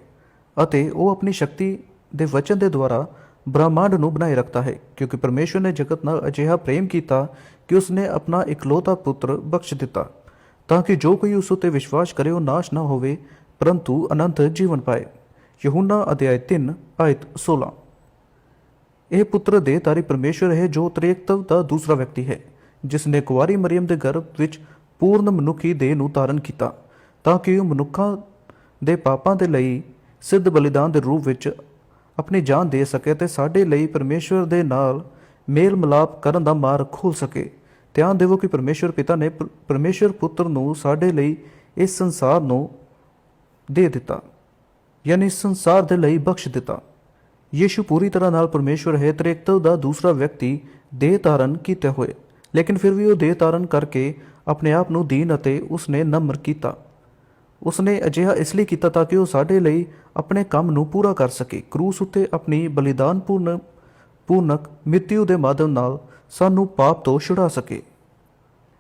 [SPEAKER 1] ਅਤੇ ਉਹ ਆਪਣੀ ਸ਼ਕਤੀ ਦੇ ਵਚਨ ਦੇ ਦੁਆਰਾ ਬ੍ਰਹਮੰਡ ਨੂੰ ਬਣਾਈ ਰੱਖਦਾ ਹੈ, ਕਿਉਂਕਿ ਪਰਮੇਸ਼ਵਰ ਨੇ ਜਗਤ ਨਾਲ ਅਜਿਹਾ ਪ੍ਰੇਮ ਕੀਤਾ ਕਿ ਉਸਨੇ ਆਪਣਾ ਇਕਲੌਤਾ ਪੁੱਤਰ ਬਖਸ਼ ਦਿੱਤਾ, ਤਾਂ ਕਿ ਜੋ ਕੋਈ ਉਸ ਉਤੇ ਵਿਸ਼ਵਾਸ ਕਰੇ ਉਹ ਨਾਸ਼ ਨਾ ਹੋਵੇ, ਪਰੰਤੂ ਅਨੰਤ ਜੀਵਨ ਪਾਏ। ਯਹੂਨਾ ਅਧਿਆਇ 3 ਆਇਤ 16 ਇਹ ਪੁੱਤਰ ਦੇ ਤਾਰੀ ਪਰਮੇਸ਼ਵਰ ਹੈ, ਜੋ ਤ੍ਰੇਕਤਵ ਦਾ ਦੂਸਰਾ ਵਿਅਕਤੀ ਹੈ ਜਿਸ ਨੇ ਕੁਵਾਰੀ ਮਰੀਮ ਦੇ ਗਰਭ ਵਿੱਚ ਪੂਰਨ ਮਨੁੱਖੀ ਦੇਹ ਨੂੰ ਧਾਰਨ ਕੀਤਾ। ਤਾਂ ਕਿ ਉਹ ਮਨੁੱਖਾਂ ਦੇ ਪਾਪਾਂ ਦੇ ਲਈ ਸਿੱਧ ਬਲੀਦਾਨ ਦੇ ਰੂਪ ਵਿੱਚ ਆਪਣੀ ਜਾਨ ਦੇ ਸਕੇ ਤੇ ਸਾਡੇ ਲਈ ਪਰਮੇਸ਼ਵਰ ਦੇ ਨਾਲ ਮੇਲ ਮਿਲਾਪ ਕਰਨ ਦਾ ਮਾਰਗ ਖੋਲ ਸਕੇ। ਧਿਆਨ ਦੇਵੋ ਕਿ ਪਰਮੇਸ਼ਵਰ ਪਿਤਾ ਨੇ ਪਰ- ਪਰਮੇਸ਼ਵਰ ਪੁੱਤਰ ਨੂੰ ਸਾਡੇ ਲਈ ਇਸ ਸੰਸਾਰ ਨੂੰ ਦੇ ਦਿੱਤਾ, ਯਾਨੀ ਸੰਸਾਰ ਦੇ ਲਈ ਬਖਸ਼ ਦਿੱਤਾ। ਯੀਸ਼ੂ ਪੂਰੀ ਤਰ੍ਹਾਂ ਨਾਲ ਪਰਮੇਸ਼ਵਰ ਹੈ ਤ੍ਰਿਏਕਤਵ ਦਾ ਦੂਸਰਾ ਵਿਅਕਤੀ ਦੇਹ ਧਾਰਨ ਕੀਤੇ ਹੋਏ, ਲੇਕਿਨ ਫਿਰ ਵੀ ਉਹ ਦੇਹ ਧਾਰਨ ਕਰਕੇ ਆਪਣੇ ਆਪ ਨੂੰ ਦੀਨ ਅਤੇ ਉਸਨੇ ਨਮਰ ਕੀਤਾ। ਉਸਨੇ ਅਜਿਹਾ ਇਸ ਲਈ ਕੀਤਾ ਤਾਂ ਕਿ ਉਹ ਸਾਡੇ ਲਈ ਆਪਣੇ ਕੰਮ ਨੂੰ ਪੂਰਾ ਕਰ ਸਕੇ। ਕਰੂਸ ਉੱਤੇ ਆਪਣੀ ਬਲੀਦਾਨ ਪੂਰਨ ਪੂਰਨਕ ਮ੍ਰਿਤਿਉ ਦੇ ਮਾਧਿਅਮ ਨਾਲ ਸਾਨੂੰ ਪਾਪ ਤੋਂ ਛੁਡਾ ਸਕੇ।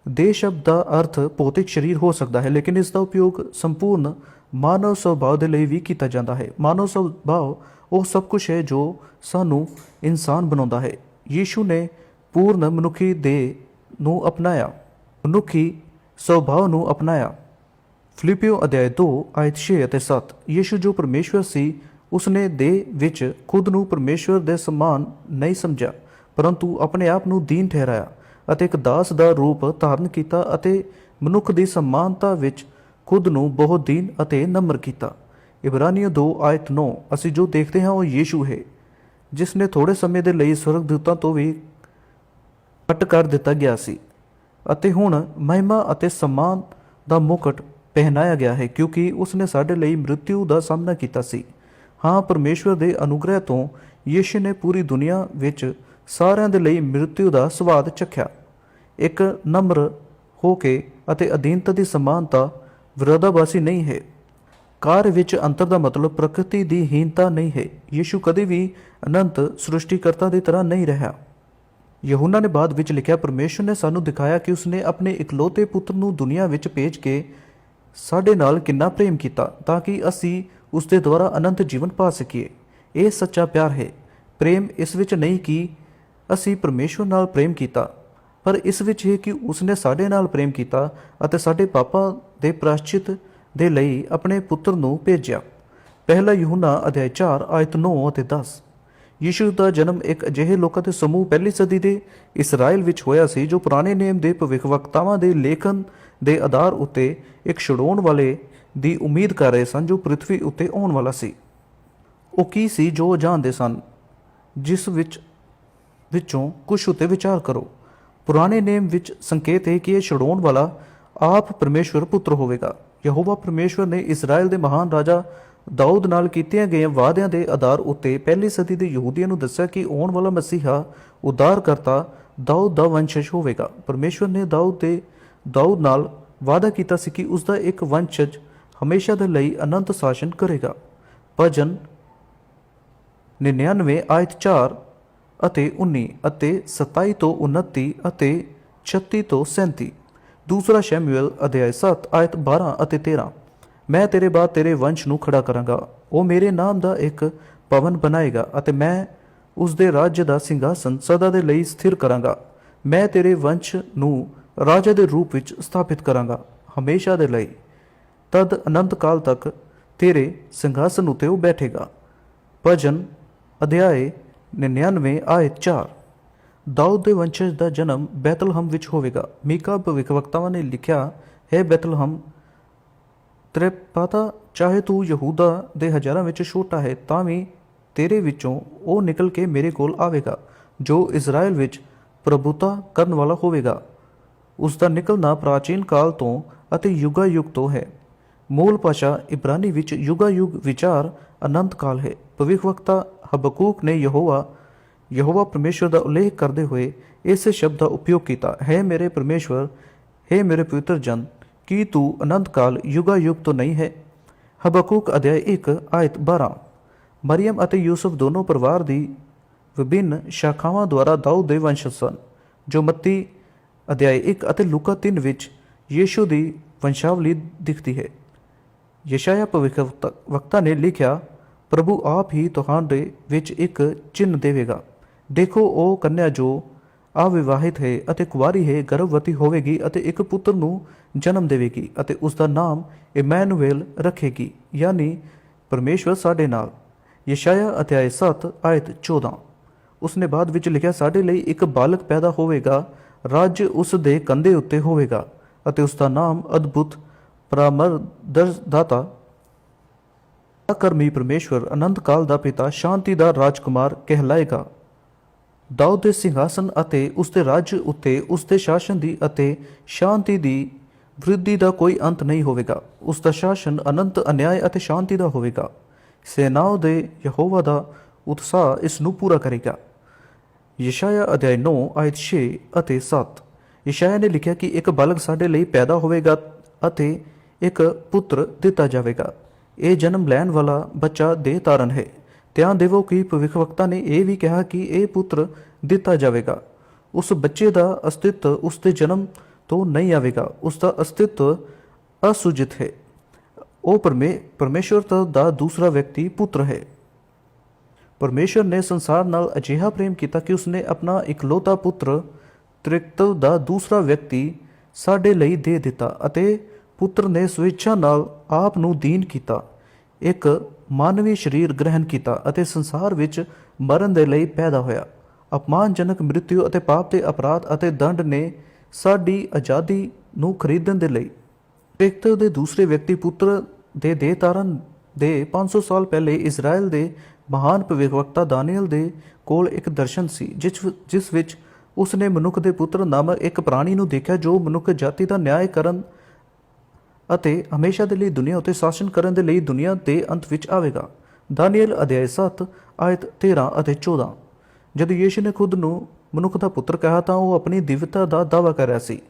[SPEAKER 1] ਦੇ ਸ਼ਬਦ ਦਾ ਅਰਥ ਭੌਤਿਕ ਸਰੀਰ ਹੋ ਸਕਦਾ ਹੈ, ਲੇਕਿਨ ਇਸ ਦਾ ਉਪਯੋਗ ਸੰਪੂਰਨ ਮਾਨਵ ਸੁਭਾਅ ਦੇ ਲਈ ਵੀ ਕੀਤਾ ਜਾਂਦਾ ਹੈ। ਮਾਨਵ ਸੁਭਾਅ ਉਹ ਸਭ ਕੁਝ ਹੈ ਜੋ ਸਾਨੂੰ ਇਨਸਾਨ ਬਣਾਉਂਦਾ ਹੈ। ਯੀਸ਼ੂ ਨੇ ਪੂਰਨ ਮਨੁੱਖੀ ਦੇ ਨੂੰ ਅਪਣਾਇਆ, ਮਨੁੱਖੀ ਸੁਭਾਅ ਨੂੰ ਅਪਣਾਇਆ। ਫਿਲਿਪਿਓ ਅਧਿਆਇ 2 ਆਇਤ 6 ਅਤੇ 7 ਯੀਸ਼ੂ ਜੋ ਪਰਮੇਸ਼ਵਰ ਸੀ, ਉਸਨੇ ਦੇ ਵਿੱਚ ਖੁਦ ਨੂੰ ਪਰਮੇਸ਼ਵਰ ਦੇ ਸਮਾਨ ਨਹੀਂ ਸਮਝਿਆ, ਪਰੰਤੂ ਆਪਣੇ ਆਪ ਨੂੰ ਦੀਨ ਠਹਿਰਾਇਆ ਅਤੇ ਇੱਕ ਦਾਸ ਦਾ ਰੂਪ ਧਾਰਨ ਕੀਤਾ ਅਤੇ ਮਨੁੱਖ ਦੀ ਸਮਾਨਤਾ ਵਿੱਚ ਖੁਦ ਨੂੰ ਬਹੁਤ ਦੀਨ ਅਤੇ ਨਮਰ ਕੀਤਾ। ਇਬਰਾਨੀਓ 2 ਆਇਤ 9 ਅਸੀਂ ਜੋ ਦੇਖਦੇ ਹਾਂ, ਉਹ ਯੀਸ਼ੂ ਹੈ ਜਿਸ ਨੇ ਥੋੜੇ ਸਮੇਂ ਦੇ ਲਈ ਸਵਰਗਦੂਤਾਂ ਤੋਂ ਵੀ ਕੱਟ ਕਰ ਦਿੱਤਾ ਗਿਆ ਸੀ। ਅਤੇ ਹੁਣ ਮਹਿਮਾ ਅਤੇ ਸਨਮਾਨ ਦਾ ਮੁਕਟ ਪਹਿਨਾਇਆ ਗਿਆ ਹੈ ਕਿਉਂਕਿ ਉਸ ਨੇ ਸਾਡੇ ਲਈ ਮ੍ਰਿਤਿਊ ਦਾ ਸਾਹਮਣਾ ਕੀਤਾ ਸੀ। ਹਾਂ, ਪਰਮੇਸ਼ਵਰ ਦੇ ਅਨੁਗ੍ਰਹਿ ਤੋਂ ਯੀਸ਼ੂ ਨੇ ਪੂਰੀ ਦੁਨੀਆ ਵਿੱਚ ਸਾਰਿਆਂ ਦੇ ਲਈ ਮ੍ਰਿਤਿਊ ਦਾ ਸਵਾਦ ਚਖਿਆ। ਇੱਕ ਨਮਰ ਹੋ ਕੇ ਅਤੇ ਅਧੀਨਤਾ ਦੀ ਸਮਾਨਤਾ ਵਿਰੋਧਾਭਾਸੀ ਨਹੀਂ ਹੈ। ਕਾਰ ਵਿੱਚ ਅੰਤਰ ਦਾ ਮਤਲਬ ਪ੍ਰਕਿਰਤੀ ਦੀ ਹੀਨਤਾ ਨਹੀਂ ਹੈ। ਯੀਸ਼ੂ ਕਦੇ ਵੀ ਅਨੰਤ ਸ੍ਰਿਸ਼ਟੀਕਰਤਾ ਦੀ ਤਰ੍ਹਾਂ ਨਹੀਂ ਰਿਹਾ। ਯਹੂਨਾ ਨੇ ਬਾਅਦ ਵਿੱਚ ਲਿਖਿਆ, ਪਰਮੇਸ਼ਰ ਨੇ ਸਾਨੂੰ ਦਿਖਾਇਆ ਕਿ ਉਸਨੇ ਆਪਣੇ ਇਕਲੌਤੇ ਪੁੱਤਰ ਨੂੰ ਦੁਨੀਆ ਵਿੱਚ ਭੇਜ ਕੇ ਸਾਡੇ ਨਾਲ ਕਿੰਨਾ ਪ੍ਰੇਮ ਕੀਤਾ ਤਾਂ ਕਿ ਅਸੀਂ ਉਸ ਦੇ ਦੁਆਰਾ ਅਨੰਤ ਜੀਵਨ ਪਾ ਸਕੀਏ। ਇਹ ਸੱਚਾ ਪਿਆਰ ਹੈ। ਪ੍ਰੇਮ ਇਸ ਵਿੱਚ ਨਹੀਂ ਕਿ ਅਸੀਂ ਪਰਮੇਸ਼ਵਰ ਨਾਲ ਪ੍ਰੇਮ ਕੀਤਾ, ਪਰ ਇਸ ਵਿੱਚ ਇਹ ਕਿ ਉਸਨੇ ਸਾਡੇ ਨਾਲ ਪ੍ਰੇਮ ਕੀਤਾ ਅਤੇ ਸਾਡੇ ਪਾਪਾਂ ਦੇ ਪ੍ਰਾਸ਼ਚਿਤ ਦੇ ਲਈ ਆਪਣੇ ਪੁੱਤਰ ਨੂੰ ਭੇਜਿਆ। ਪਹਿਲਾ ਯਹੂਨਾ ਅਧਿਆਇ 4 ਆਇਤ 9 ਅਤੇ 10 ਯੀਸ਼ੂ ਦਾ ਜਨਮ ਇੱਕ ਅਜਿਹੇ ਲੋਕਾਂ ਦੇ ਸਮੂਹ ਪਹਿਲੀ ਸਦੀ ਦੇ ਇਸਰਾਇਲ ਵਿੱਚ ਹੋਇਆ ਸੀ ਜੋ ਪੁਰਾਣੇ ਨੇਮ ਦੇ ਭਵਿੱਖਵਕਤਾਵਾਂ ਦੇ ਲੇਖਨ ਦੇ ਆਧਾਰ ਉੱਤੇ ਇੱਕ ਛੁਡਾਉਣ ਵਾਲੇ ਦੀ ਉਮੀਦ ਕਰ ਰਹੇ ਸਨ ਜੋ ਪ੍ਰithvi ਉੱਤੇ ਆਉਣ ਵਾਲਾ ਸੀ। ਉਹ ਕੀ ਸੀ ਜੋ ਉਹ ਜਾਣਦੇ ਸਨ? ਜਿਸ ਵਿੱਚ, ਵਿੱਚੋਂ ਕੁਝ ਉਤੇ ਵਿਚਾਰ ਕਰੋ। ਪੁਰਾਣੇ ਨੇਮ ਵਿੱਚ ਸੰਕੇਤ ਹੈ ਕਿ ਇਹ ਛਡਾਉਣ ਵਾਲਾ ਆਪ ਪਰਮੇਸ਼ਵਰ ਪੁੱਤਰ ਹੋਵੇਗਾ। ਯਹੋਵਾ ਪਰਮੇਸ਼ਵਰ ਨੇ ਇਸਰਾਇਲ ਦੇ ਮਹਾਨ ਰਾਜਾ ਦਾਊਦ ਨਾਲ ਕੀਤੀਆਂ ਗਈਆਂ ਵਾਅਦਿਆਂ ਦੇ ਆਧਾਰ ਉੱਤੇ ਪਹਿਲੀ ਸਦੀ ਦੇ ਯਹੂਦੀਆਂ ਨੂੰ ਦੱਸਿਆ ਕਿ ਆਉਣ ਵਾਲਾ ਮਸੀਹਾ, ਉਦਾਰਕਰਤਾ ਦਾਊਦ ਦਾ ਵੰਸ਼ਜ ਹੋਵੇਗਾ। ਪਰਮੇਸ਼ਵਰ ਨੇ ਦਾਊਦ ਦੇ ਦਾਊਦ ਨਾਲ ਵਾਅਦਾ ਕੀਤਾ ਸੀ ਕਿ ਉਸ ਦਾ ਇੱਕ ਵੰਸ਼ਜ ਹਮੇਸ਼ਾ ਦੇ ਲਈ ਅਨੰਤ ਸ਼ਾਸਨ ਕਰੇਗਾ। ਭਜਨ 99 ਆਇਤ 4 ਅਤੇ 19 ਅਤੇ 27 ਤੋਂ 29 ਅਤੇ 36 ਤੋਂ 37 ਦੂਸਰਾ ਸ਼ੈਮੂਅਲ ਅਧਿਆਇ 7 ਆਇਤ 12 ਅਤੇ 13 ਮੈਂ ਤੇਰੇ ਬਾਅਦ ਤੇਰੇ ਵੰਸ਼ ਨੂੰ ਖੜਾ ਕਰਾਂਗਾ। ਉਹ ਮੇਰੇ ਨਾਮ ਦਾ ਇੱਕ ਭਵਨ ਬਣਾਏਗਾ ਅਤੇ ਮੈਂ ਉਸ ਦੇ ਰਾਜ ਦਾ ਸਿੰਘਾਸਨ ਸਦਾ ਦੇ ਲਈ ਸਥਿਰ ਕਰਾਂਗਾ। ਮੈਂ ਤੇਰੇ ਵੰਸ਼ ਨੂੰ ਰਾਜਾ ਦੇ ਰੂਪ ਵਿੱਚ ਸਥਾਪਿਤ ਕਰਾਂਗਾ, ਹਮੇਸ਼ਾ ਦੇ ਲਈ। ਤਦ ਅਨੰਤ ਕਾਲ ਤੱਕ ਤੇਰੇ ਸਿੰਘਾਸਨ ਉਤੇ ਉਹ ਬੈਠੇਗਾ। ਭਜਨ ਅਧਿਆਏ 99 ਆਇਤ 4 ਦਾਊਦ ਦੇ ਵੰਸ਼ਜ ਦਾ ਜਨਮ ਬੈਤਲਹਮ ਵਿੱਚ ਹੋਵੇਗਾ। ਮੀਕਾ ਭਵਿੱਖਵਕਤਾਵਾਂ ਨੇ ਲਿਖਿਆ, ਹੈ ਬੈਤਲਹਮ ਤੇਰੇ ਪਤਾ ਚਾਹੇ ਤੂੰ ਯਹੂਦਾ ਦੇ ਹਜ਼ਾਰਾਂ ਵਿੱਚ ਛੋਟਾ ਹੈ, ਤਾਂ ਵੀ ਤੇਰੇ ਵਿੱਚੋਂ ਉਹ ਨਿਕਲ ਕੇ ਮੇਰੇ ਕੋਲ ਆਵੇਗਾ, ਜੋ ਇਜ਼ਰਾਈਲ ਵਿੱਚ ਪ੍ਰਭੂਤਾ ਕਰਨ ਵਾਲਾ ਹੋਵੇਗਾ। ਉਸ ਦਾ ਨਿਕਲਣਾ ਪ੍ਰਾਚੀਨ ਕਾਲ ਤੋਂ ਅਤੇ ਯੁਗਾ ਯੁਗ ਤੋਂ ਹੈ। ਮੂਲ ਭਾਸ਼ਾ ਇਬਰਾਨੀ ਵਿੱਚ ਯੁਗਾ ਯੁਗ ਵਿਚਾਰ ਅਨੰਤ ਕਾਲ ਹੈ। ਭਵਿੱਖਵਕਤਾ ਹਬਕੂਕ ਨੇ ਯਹੋਵਾ ਯਹੋਵਾ ਪਰਮੇਸ਼ਵਰ ਦਾ ਉਲੇਖ ਕਰਦੇ ਹੋਏ ਇਸ ਸ਼ਬਦ ਦਾ ਉਪਯੋਗ ਕੀਤਾ, ਹੈ ਮੇਰੇ ਪਰਮੇਸ਼ਵਰ ਹੈ ਮੇਰੇ ਪਵਿੱਤਰ ਜਨ, ਕੀ ਤੂੰ ਅਨੰਤ ਕਾਲ ਯੁਗਾ ਯੁਗ ਤੋਂ ਨਹੀਂ ਹੈ? ਹਬਕੂਕ ਅਧਿਆਇ 1 ਆਇਤ 12 ਮਰੀਮ ਅਤੇ ਯੂਸਫ ਦੋਨੋਂ ਪਰਿਵਾਰ ਦੀ ਵਿਭਿੰਨ ਸ਼ਾਖਾਵਾਂ ਦੁਆਰਾ ਦਾਊਦ ਦੇ ਵੰਸ਼ਜ ਸਨ, ਜੋ ਮੱਤੀ ਅਧਿਆਇ 1 ਅਤੇ ਲੂਕਾ 3 ਵਿੱਚ ਯੀਸ਼ੂ ਦੀ ਵੰਸ਼ਾਵਲੀ ਦਿਖਦੀ ਹੈ। ਯਸ਼ਾਇਆ ਭਵਿੱਖਵਕਤਾ ਵਕਤਾ ਨੇ ਲਿਖਿਆ, ਪ੍ਰਭੂ ਆਪ ਹੀ ਤੁਹਾਡੇ ਵਿੱਚ ਇੱਕ ਚਿੰਨ ਦੇਵੇਗਾ। ਦੇਖੋ ਉਹ ਕੰਨਿਆ ਜੋ ਅਵਿਵਾਹਿਤ ਹੈ ਅਤੇ ਕੁਵਾਰੀ ਹੈ, ਗਰਭਵਤੀ ਹੋਵੇਗੀ ਅਤੇ ਇੱਕ ਪੁੱਤਰ ਨੂੰ ਜਨਮ ਦੇਵੇਗੀ ਅਤੇ ਉਸ ਦਾ ਨਾਮ ਇਮੈਨੂਅਲ ਰੱਖੇਗੀ, ਯਾਨੀ ਪਰਮੇਸ਼ਵਰ ਸਾਡੇ ਨਾਲ। ਯਸ਼ਾਇਆ ਅਧਿਆਇ 7 ਆਇਤ 14 ਉਸਨੇ ਬਾਅਦ ਵਿੱਚ ਲਿਖਿਆ, ਸਾਡੇ ਲਈ ਇੱਕ ਬਾਲਕ ਪੈਦਾ ਹੋਵੇਗਾ ਰਾਜ ਉਸ ਦੇ ਕੰਧੇ ਉੱਤੇ ਹੋਵੇਗਾ ਅਤੇ ਉਸ ਦਾ ਨਾਮ ਅਦਭੁਤ ਪਰਾਮਰਦਰਦਾਤਾ ਕਰਮੀ ਪਰਮੇਸ਼ਵਰ ਅਨੰਤ ਕਾਲ ਦਾ ਪਿਤਾ ਸ਼ਾਂਤੀ ਦਾ ਰਾਜਕੁਮਾਰ ਕਹਿਲਾਏਗਾ। ਦਾਊਦ ਦੇ ਸਿੰਘਾਸਨ ਅਤੇ ਉਸ ਦੇ ਰਾਜ ਉੱਤੇ ਉਸ ਦੇ ਸ਼ਾਸਨ ਦੀ ਅਤੇ ਸ਼ਾਂਤੀ ਦੀ ਵ੍ਰਿੱਧੀ ਦਾ ਕੋਈ ਅੰਤ ਨਹੀਂ ਹੋਵੇਗਾ। ਉਸ ਦਾ ਸ਼ਾਸਨ ਅਨੰਤ, ਅਨਿਆਏ ਅਤੇ ਸ਼ਾਂਤੀ ਦਾ ਹੋਵੇਗਾ। ਸੈਨਾਓ ਦੇ ਯਹੋਵਾ ਦਾ ਉਤਸ਼ਾਹ ਇਸ ਨੂੰ ਪੂਰਾ ਕਰੇਗਾ। ਯਸ਼ਾਇਆ ਅਧਿਆਇ 9 ਆਇਤ 6 ਅਤੇ 7 ਯਸ਼ਾਇਆ ਨੇ ਲਿਖਿਆ ਕਿ ਇੱਕ ਬਾਲਕ ਸਾਡੇ ਲਈ ਪੈਦਾ ਹੋਵੇਗਾ ਅਤੇ ਇੱਕ ਪੁੱਤਰ ਦਿੱਤਾ ਜਾਵੇਗਾ। ਇਹ ਜਨਮ ਲੈਣ ਵਾਲਾ ਬੱਚਾ ਦੇ ਤਾਰਨ ਹੈ। ਧਿਆਨ ਦੇਵੋ ਕਿ ਭਵਿੱਖਵਕਤਾ ਨੇ ਇਹ ਵੀ ਕਿਹਾ ਕਿ ਇਹ ਪੁੱਤਰ ਦਿੱਤਾ ਜਾਵੇਗਾ। ਉਸ ਬੱਚੇ ਦਾ ਅਸਤਿਤਵ ਉਸ ਦੇ ਜਨਮ ਤੋਂ ਨਹੀਂ ਆਵੇਗਾ। ਉਸ ਦਾ ਅਸਤਿਤਵ ਅਸੂਜਿਤ ਹੈ। ਉਹ ਪਰਮੇ, ਪਰਮੇਸ਼ਵਰ ਦਾ ਦੂਸਰਾ ਵਿਅਕਤੀ ਪੁੱਤਰ ਹੈ। ਪਰਮੇਸ਼ਵਰ ਨੇ ਸੰਸਾਰ ਨਾਲ ਅਜਿਹਾ ਪ੍ਰੇਮ ਕੀਤਾ ਕਿ ਉਸਨੇ ਆਪਣਾ ਇਕਲੌਤਾ ਪੁੱਤਰ ਤ੍ਰਿਕਤਵ ਦਾ ਦੂਸਰਾ ਵਿਅਕਤੀ ਸਾਡੇ ਲਈ ਦੇ ਦਿੱਤਾ ਅਤੇ ਪੁੱਤਰ ਨੇ ਸਵਿੱਛਾ ਨਾਲ ਆਪ ਨੂੰ ਦੀਨ ਕੀਤਾ, ਇੱਕ ਮਾਨਵੀ ਸਰੀਰ ਗ੍ਰਹਿਣ ਕੀਤਾ ਅਤੇ ਸੰਸਾਰ ਵਿੱਚ ਮਰਨ ਦੇ ਲਈ ਪੈਦਾ ਹੋਇਆ। ਅਪਮਾਨਜਨਕ ਮ੍ਰਿਤਿਉ ਅਤੇ ਪਾਪ ਦੇ ਅਪਰਾਧ ਅਤੇ ਦੰਡ ਨੇ ਸਾਡੀ ਆਜ਼ਾਦੀ ਨੂੰ ਖਰੀਦਣ ਦੇ ਲਈ। ਤ੍ਰਿਕਤਵ ਦੇ ਦੂਸਰੇ ਵਿਅਕਤੀ ਪੁੱਤਰ ਦੇ ਦੇ ਤਾਰਨ ਦੇ 500 ਸਾਲ ਪਹਿਲੇ ਇਜ਼ਰਾਈਲ ਦੇ ਮਹਾਨ ਭਵਿੱਖਵਕਤਾ ਦਾਨੀਅਲ ਦੇ ਕੋਲ ਇੱਕ ਦਰਸ਼ਨ ਸੀ, ਜਿਸ ਜਿਸ ਵਿੱਚ ਉਸ ਨੇ ਮਨੁੱਖ ਦੇ ਪੁੱਤਰ ਨਾਮਕ ਇੱਕ ਪ੍ਰਾਣੀ ਨੂੰ ਦੇਖਿਆ ਜੋ ਮਨੁੱਖ ਜਾਤੀ ਦਾ ਨਿਆਂ ਕਰਨ ਅਤੇ ਹਮੇਸ਼ਾ ਦੇ ਲਈ ਦੁਨੀਆ ਉਤੇ ਸ਼ਾਸਨ ਕਰਨ ਦੇ ਲਈ ਦੁਨੀਆ ਦੇ ਅੰਤ ਵਿੱਚ ਆਵੇਗਾ। ਦਾਨੀਅਲ ਅਧਿਆਇ 7 ਆਇਤ 13 ਅਤੇ 14 ਜਦ ਯੀਸ਼ੂ ਨੇ ਖੁਦ ਨੂੰ ਮਨੁੱਖ ਦਾ ਪੁੱਤਰ ਕਿਹਾ ਤਾਂ ਉਹ ਆਪਣੀ ਦਿਵਤਾ ਦਾ ਦਾਅਵਾ ਕਰ ਰਿਹਾ ਸੀ।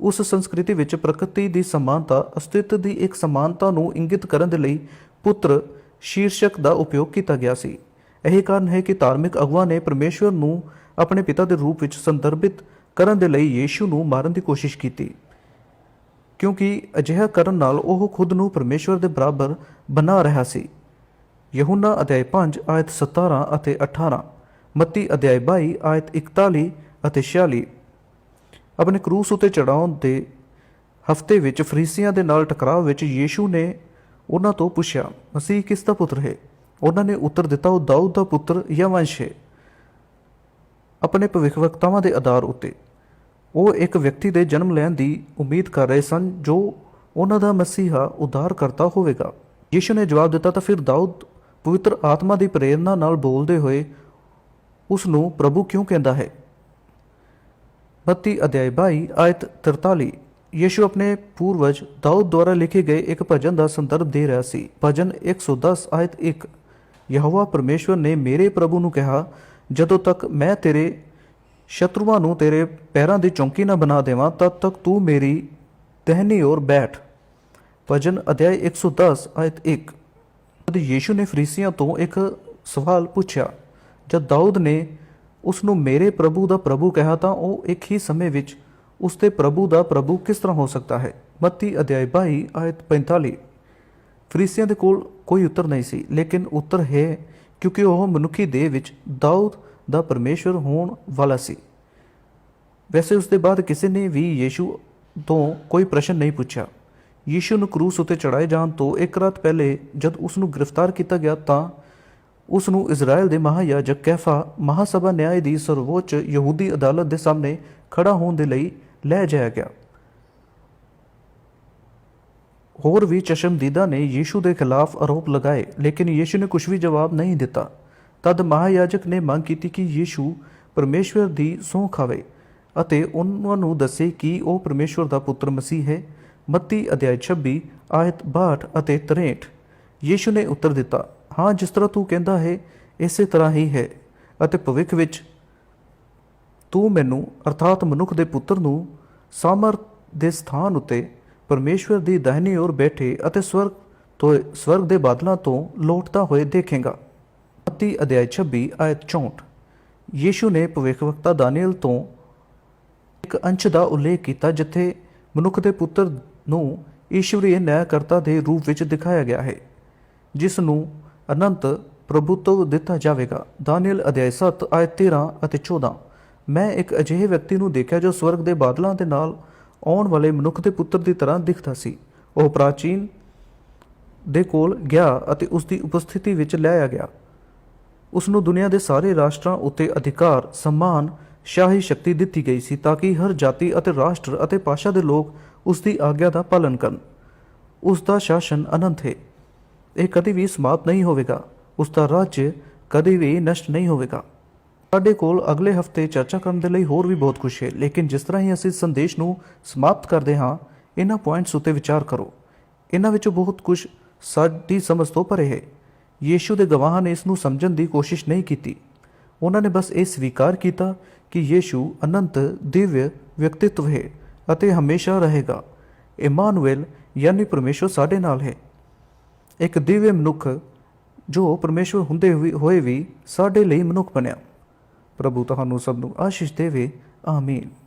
[SPEAKER 1] ਉਸ ਸੰਸਕ੍ਰਿਤੀ ਵਿੱਚ ਪ੍ਰਕਿਰਤੀ ਦੀ ਸਮਾਨਤਾ, ਅਸਤਿਤਵ ਦੀ ਇੱਕ ਸਮਾਨਤਾ ਨੂੰ ਇੰਗਿਤ ਕਰਨ ਦੇ ਲਈ ਪੁੱਤਰ ਸ਼ੀਰਸ਼ਕ ਦਾ ਉਪਯੋਗ ਕੀਤਾ ਗਿਆ ਸੀ। ਇਹੀ ਕਾਰਨ ਹੈ ਕਿ ਧਾਰਮਿਕ ਅਗਵਾ ਨੇ ਪਰਮੇਸ਼ਵਰ ਨੂੰ ਆਪਣੇ ਪਿਤਾ ਦੇ ਰੂਪ ਵਿੱਚ ਸੰਦਰਭਿਤ ਕਰਨ ਦੇ ਲਈ ਯੀਸ਼ੂ ਨੂੰ ਮਾਰਨ ਦੀ ਕੋਸ਼ਿਸ਼ ਕੀਤੀ। ਕਿਉਂਕਿ ਅਜਿਹਾ ਕਰਨ ਨਾਲ ਉਹ ਖੁਦ ਨੂੰ ਪਰਮੇਸ਼ਵਰ ਦੇ ਬਰਾਬਰ ਬਣਾ ਰਿਹਾ ਸੀ। ਯਹੂਨਾ ਅਧਿਆਇ 5 ਆਇਤ 17 ਅਤੇ 18 ਮੱਤੀ ਅਧਿਆਇ 22 ਆਇਤ 41 ਅਤੇ 46 ਆਪਣੇ ਕਰੂਸ ਉਤੇ ਚੜਾਉਣ ਦੇ ਹਫ਼ਤੇ ਵਿੱਚ ਫਰੀਸੀਆਂ ਦੇ ਨਾਲ ਟਕਰਾਅ ਵਿੱਚ ਯੀਸ਼ੂ ਨੇ ਉਹਨਾਂ ਤੋਂ ਪੁੱਛਿਆ, ਮਸੀਹ ਕਿਸ ਦਾ ਪੁੱਤਰ ਹੈ? ਉਹਨਾਂ ਨੇ ਉੱਤਰ ਦਿੱਤਾ, ਉਹ ਦਾਊਦ ਦਾ ਪੁੱਤਰ ਜਾਂ ਵੰਸ਼ ਹੈ? ਆਪਣੇ ਭਵਿੱਖਵਕਤਾਵਾਂ ਦੇ ਆਧਾਰ ਉੱਤੇ, ਉਹ ਇੱਕ ਵਿਅਕਤੀ ਦੇ ਜਨਮ ਲੈਣ ਦੀ ਉਮੀਦ ਕਰ ਰਹੇ ਸਨ, ਜੋ ਉਹਨਾਂ ਦਾ ਮਸੀਹਾ ਉଦ୍ਧਾਰਕਰਤਾ ਹੋਵੇਗਾ। ਯੀਸ਼ੂ ਨੇ ਜਵਾਬ ਦਿੱਤਾ, ਤਾਂ ਫਿਰ ਦਾਊਦ ਪਵਿੱਤਰ ਆਤਮਾ ਦੀ ਪ੍ਰੇਰਣਾ ਨਾਲ ਬੋਲਦੇ ਹੋਏ ਉਸ ਨੂੰ ਪ੍ਰਭੂ ਕਿਉਂ ਕਹਿੰਦਾ ਹੈ? 32 ਅਧਿਆਇ 22 ਆਇਤ 43 ਯੀਸ਼ੂ ਆਪਣੇ ਪੂਰਵਜ ਦਾਊਦ ਦੁਆਰਾ ਲਿਖੇ ਗਏ ਇੱਕ ਭਜਨ ਦਾ ਸੰਦਰਭ ਦੇ ਰਿਹਾ ਸੀ। ਭਜਨ 110 ਆਇਤ 1 ਯਹੋਵਾ ਪਰਮੇਸ਼ਵਰ ਨੇ ਮੇਰੇ ਪ੍ਰਭੂ ਨੂੰ ਕਿਹਾ, ਜਦੋਂ ਤੱਕ ਮੈਂ ਤੇਰੇ ਸ਼ਤਰੂਆਂ ਨੂੰ ਤੇਰੇ ਪੈਰਾਂ ਦੀ ਚੌਂਕੀ ਨਾ ਬਣਾ ਦੇਵਾਂ, ਤਦ ਤੱਕ ਤੂੰ ਮੇਰੀ ਦਹਿਨੀ ਔਰ ਬੈਠ। ਭਜਨ ਅਧਿਆਇ 110 ਆਇਤ 1 ਜਦ ਯੀਸ਼ੂ ਨੇ ਫਰੀਸੀਆਂ ਤੋਂ ਇੱਕ ਸਵਾਲ ਪੁੱਛਿਆ, ਜਦ ਦਾਊਦ ਨੇ ਉਸ ਨੂੰ ਮੇਰੇ ਪ੍ਰਭੂ ਦਾ ਪ੍ਰਭੂ ਕਿਹਾ ਤਾਂ ਉਹ ਇੱਕ ਹੀ ਸਮੇਂ ਵਿੱਚ ਉਸ ਦੇ ਪ੍ਰਭੂ ਦਾ ਪ੍ਰਭੂ ਕਿਸ ਤਰ੍ਹਾਂ ਹੋ ਸਕਦਾ ਹੈ? ਮੱਤੀ ਅਧਿਆਇ 22 ਆਇਤ 45 ਫਰੀਸੀਆਂ ਦੇ ਕੋਲ ਕੋਈ ਉੱਤਰ ਨਹੀਂ ਸੀ, ਲੇਕਿਨ ਉੱਤਰ ਹੈ ਕਿਉਂਕਿ ਉਹ ਮਨੁੱਖੀ ਦੇਹ ਵਿੱਚ ਦਾਊਦ ਦਾ ਪਰਮੇਸ਼ਵਰ ਹੋਣ ਵਾਲਾ ਸੀ। ਵੈਸੇ ਉਸ ਦੇ ਬਾਅਦ ਕਿਸੇ ਨੇ ਵੀ ਯੀਸ਼ੂ ਤੋਂ ਕੋਈ ਪ੍ਰਸ਼ਨ ਨਹੀਂ ਪੁੱਛਿਆ। ਯੀਸ਼ੂ ਨੂੰ ਕਰੂਸ ਉਤੇ ਚੜਾਏ ਜਾਣ ਤੋਂ ਇੱਕ ਰਾਤ ਪਹਿਲੇ ਜਦ ਉਸ ਨੂੰ ਗ੍ਰਿਫਤਾਰ ਕੀਤਾ ਗਿਆ ਤਾਂ ਉਸ ਨੂੰ ਇਜ਼ਰਾਈਲ ਦੇ ਮਹਾਯਾਜਕ ਕੈਫਾ ਮਹਾਸਭਾ ਨਿਆਂ ਦੀ ਸਰਵੋੱਚ ਯਹੂਦੀ ਅਦਾਲਤ ਦੇ ਸਾਹਮਣੇ ਖੜਾ ਹੋਣ ਦੇ ਲਈ ਲੈ ਜਾਇਆ ਗਿਆ। ਹੋਰ ਵੀ ਚਸ਼ਮਦੀਦਾ ਨੇ ਯੀਸ਼ੂ ਦੇ ਖਿਲਾਫ ਆਰੋਪ ਲਗਾਏ, ਲੇਕਿਨ ਯੀਸ਼ੂ ਨੇ ਕੁਝ ਵੀ ਜਵਾਬ ਨਹੀਂ ਦਿੱਤਾ। ਤਦ ਮਹਾਯਾਜਕ ਨੇ ਮੰਗ ਕੀਤੀ ਕਿ ਯੀਸ਼ੂ ਪਰਮੇਸ਼ਵਰ ਦੀ ਸਹੁੰ ਖਾਵੇ ਅਤੇ ਉਹਨਾਂ ਨੂੰ ਦੱਸੇ ਕਿ ਉਹ ਪਰਮੇਸ਼ਵਰ ਦਾ ਪੁੱਤਰ ਮਸੀਹ ਹੈ। ਮੱਤੀ ਅਧਿਆਇ 26 ਆਇਤ 62 ਅਤੇ 63 ਯੀਸ਼ੂ ਨੇ ਉੱਤਰ ਦਿੱਤਾ, ਹਾਂ, ਜਿਸ ਤਰ੍ਹਾਂ ਤੂੰ ਕਹਿੰਦਾ ਹੈ, ਇਸੇ ਤਰ੍ਹਾਂ ਹੀ ਹੈ ਅਤੇ ਭਵਿੱਖ ਵਿੱਚ ਤੂੰ ਮੈਨੂੰ, ਅਰਥਾਤ ਮਨੁੱਖ ਦੇ ਪੁੱਤਰ ਨੂੰ ਸਾਮਰਥ ਦੇ ਸਥਾਨ ਉਤੇ ਪਰਮੇਸ਼ਵਰ ਦੀ ਦਾਹਿਨੀ ਔਰ ਬੈਠੇ ਅਤੇ ਸਵਰਗ ਤੋਂ, ਸਵਰਗ ਦੇ ਬਾਦਲਾਂ ਤੋਂ ਲੋਟਦਾ ਹੋਏ ਦੇਖੇਗਾ। ਮੱਤੀ ਅਧਿਆਇ 26 ਆਇਤ 64 ਯੀਸ਼ੂ ਨੇ ਭਵਿੱਖਵਕਤਾ ਦਾਨੀਏਲ ਤੋਂ ਇੱਕ ਅੰਸ਼ ਦਾ ਉਲੇਖ ਕੀਤਾ, ਜਿੱਥੇ ਮਨੁੱਖ ਦੇ ਪੁੱਤਰ ਨੂੰ ਈਸ਼ਵਰੀ ਨਿਆਂਕਰਤਾ ਦੇ ਰੂਪ ਵਿੱਚ ਦਿਖਾਇਆ ਗਿਆ ਹੈ, ਜਿਸ ਨੂੰ ਅਨੰਤ ਪ੍ਰਭੂਤਵ ਦਿੱਤਾ ਜਾਵੇਗਾ। ਦਾਨੀਏਲ ਅਧਿਆਇ 7 ਆਇਤ 13 ਅਤੇ 14 ਮੈਂ ਇੱਕ ਅਜਿਹੇ ਵਿਅਕਤੀ ਨੂੰ ਦੇਖਿਆ ਜੋ ਸਵਰਗ ਦੇ ਬਾਦਲਾਂ ਦੇ ਨਾਲ ਆਉਣ ਵਾਲੇ ਮਨੁੱਖ ਦੇ ਪੁੱਤਰ ਦੀ ਤਰ੍ਹਾਂ ਦਿਖਦਾ ਸੀ। ਉਹ ਪ੍ਰਾਚੀਨ ਦੇ ਕੋਲ ਗਿਆ ਅਤੇ ਉਸ ਦੀ ਉਪਸਥਿਤੀ ਵਿੱਚ ਲਿਆਇਆ ਗਿਆ। ਉਸ ਨੂੰ ਦੁਨੀਆ ਦੇ ਸਾਰੇ ਰਾਸ਼ਟਰਾਂ ਉੱਤੇ ਅਧਿਕਾਰ, ਸਨਮਾਨ, ਸ਼ਾਹੀ ਸ਼ਕਤੀ ਦਿੱਤੀ ਗਈ ਸੀ ਤਾਂ ਕਿ ਹਰ ਜਾਤੀ ਅਤੇ ਰਾਸ਼ਟਰ ਅਤੇ ਭਾਸ਼ਾ ਦੇ ਲੋਕ ਉਸ ਦੀ ਆਗਿਆ ਦਾ ਪਾਲਨ ਕਰਨ। ਉਸ ਦਾ ਸ਼ਾਸਨ ਅਨੰਤ ਹੈ। ਇਹ ਕਦੇ ਵੀ ਸਮਾਪਤ ਨਹੀਂ ਹੋਵੇਗਾ। ਉਸ ਦਾ ਰਾਜ ਕਦੇ ਵੀ ਨਸ਼ਟ ਨਹੀਂ ਹੋਵੇਗਾ। ਸਾਡੇ ਕੋਲ ਅਗਲੇ ਹਫ਼ਤੇ ਚਰਚਾ ਕਰਨ ਦੇ ਲਈ ਹੋਰ ਵੀ ਬਹੁਤ ਕੁਝ ਹੈ, ਲੇਕਿਨ ਜਿਸ ਤਰ੍ਹਾਂ ਹੀ ਅਸੀਂ ਸੰਦੇਸ਼ ਨੂੰ ਸਮਾਪਤ ਕਰਦੇ ਹਾਂ, ਇਹਨਾਂ ਪੁਆਇੰਟਸ ਉੱਤੇ ਵਿਚਾਰ ਕਰੋ। ਇਹਨਾਂ ਵਿੱਚੋਂ ਬਹੁਤ ਕੁਝ ਸਾਡੀ ਸਮਝ ਤੋਂ ਪਰੇ ਹੈ। ਯੀਸ਼ੂ ਦੇ ਗਵਾਹਾਂ ਨੇ ਇਸ ਨੂੰ ਸਮਝਣ ਦੀ ਕੋਸ਼ਿਸ਼ ਨਹੀਂ ਕੀਤੀ। ਉਹਨਾਂ ਨੇ ਬਸ ਇਹ ਸਵੀਕਾਰ ਕੀਤਾ ਕਿ ਯੀਸ਼ੂ ਅਨੰਤ, ਦਿਵਯ ਵਿਅਕਤਿਤਵ ਹੈ ਅਤੇ ਹਮੇਸ਼ਾ ਰਹੇਗਾ। ਇਮਾਨੁਅਲ ਯਾਨੀ ਪਰਮੇਸ਼ਵਰ ਸਾਡੇ ਨਾਲ ਹੈ। ਇੱਕ ਦਿਵਯ ਮਨੁੱਖ ਜੋ ਪਰਮੇਸ਼ਵਰ ਹੁੰਦੇ ਹੋਏ- ਹੋਏ ਵੀ ਸਾਡੇ ਲਈ ਮਨੁੱਖ ਬਣਿਆ। ਪ੍ਰਭੂ ਤੁਹਾਨੂੰ ਸਭ ਨੂੰ ਆਸ਼ੀਸ਼ ਦੇਵੇ ਆਮੀਨ।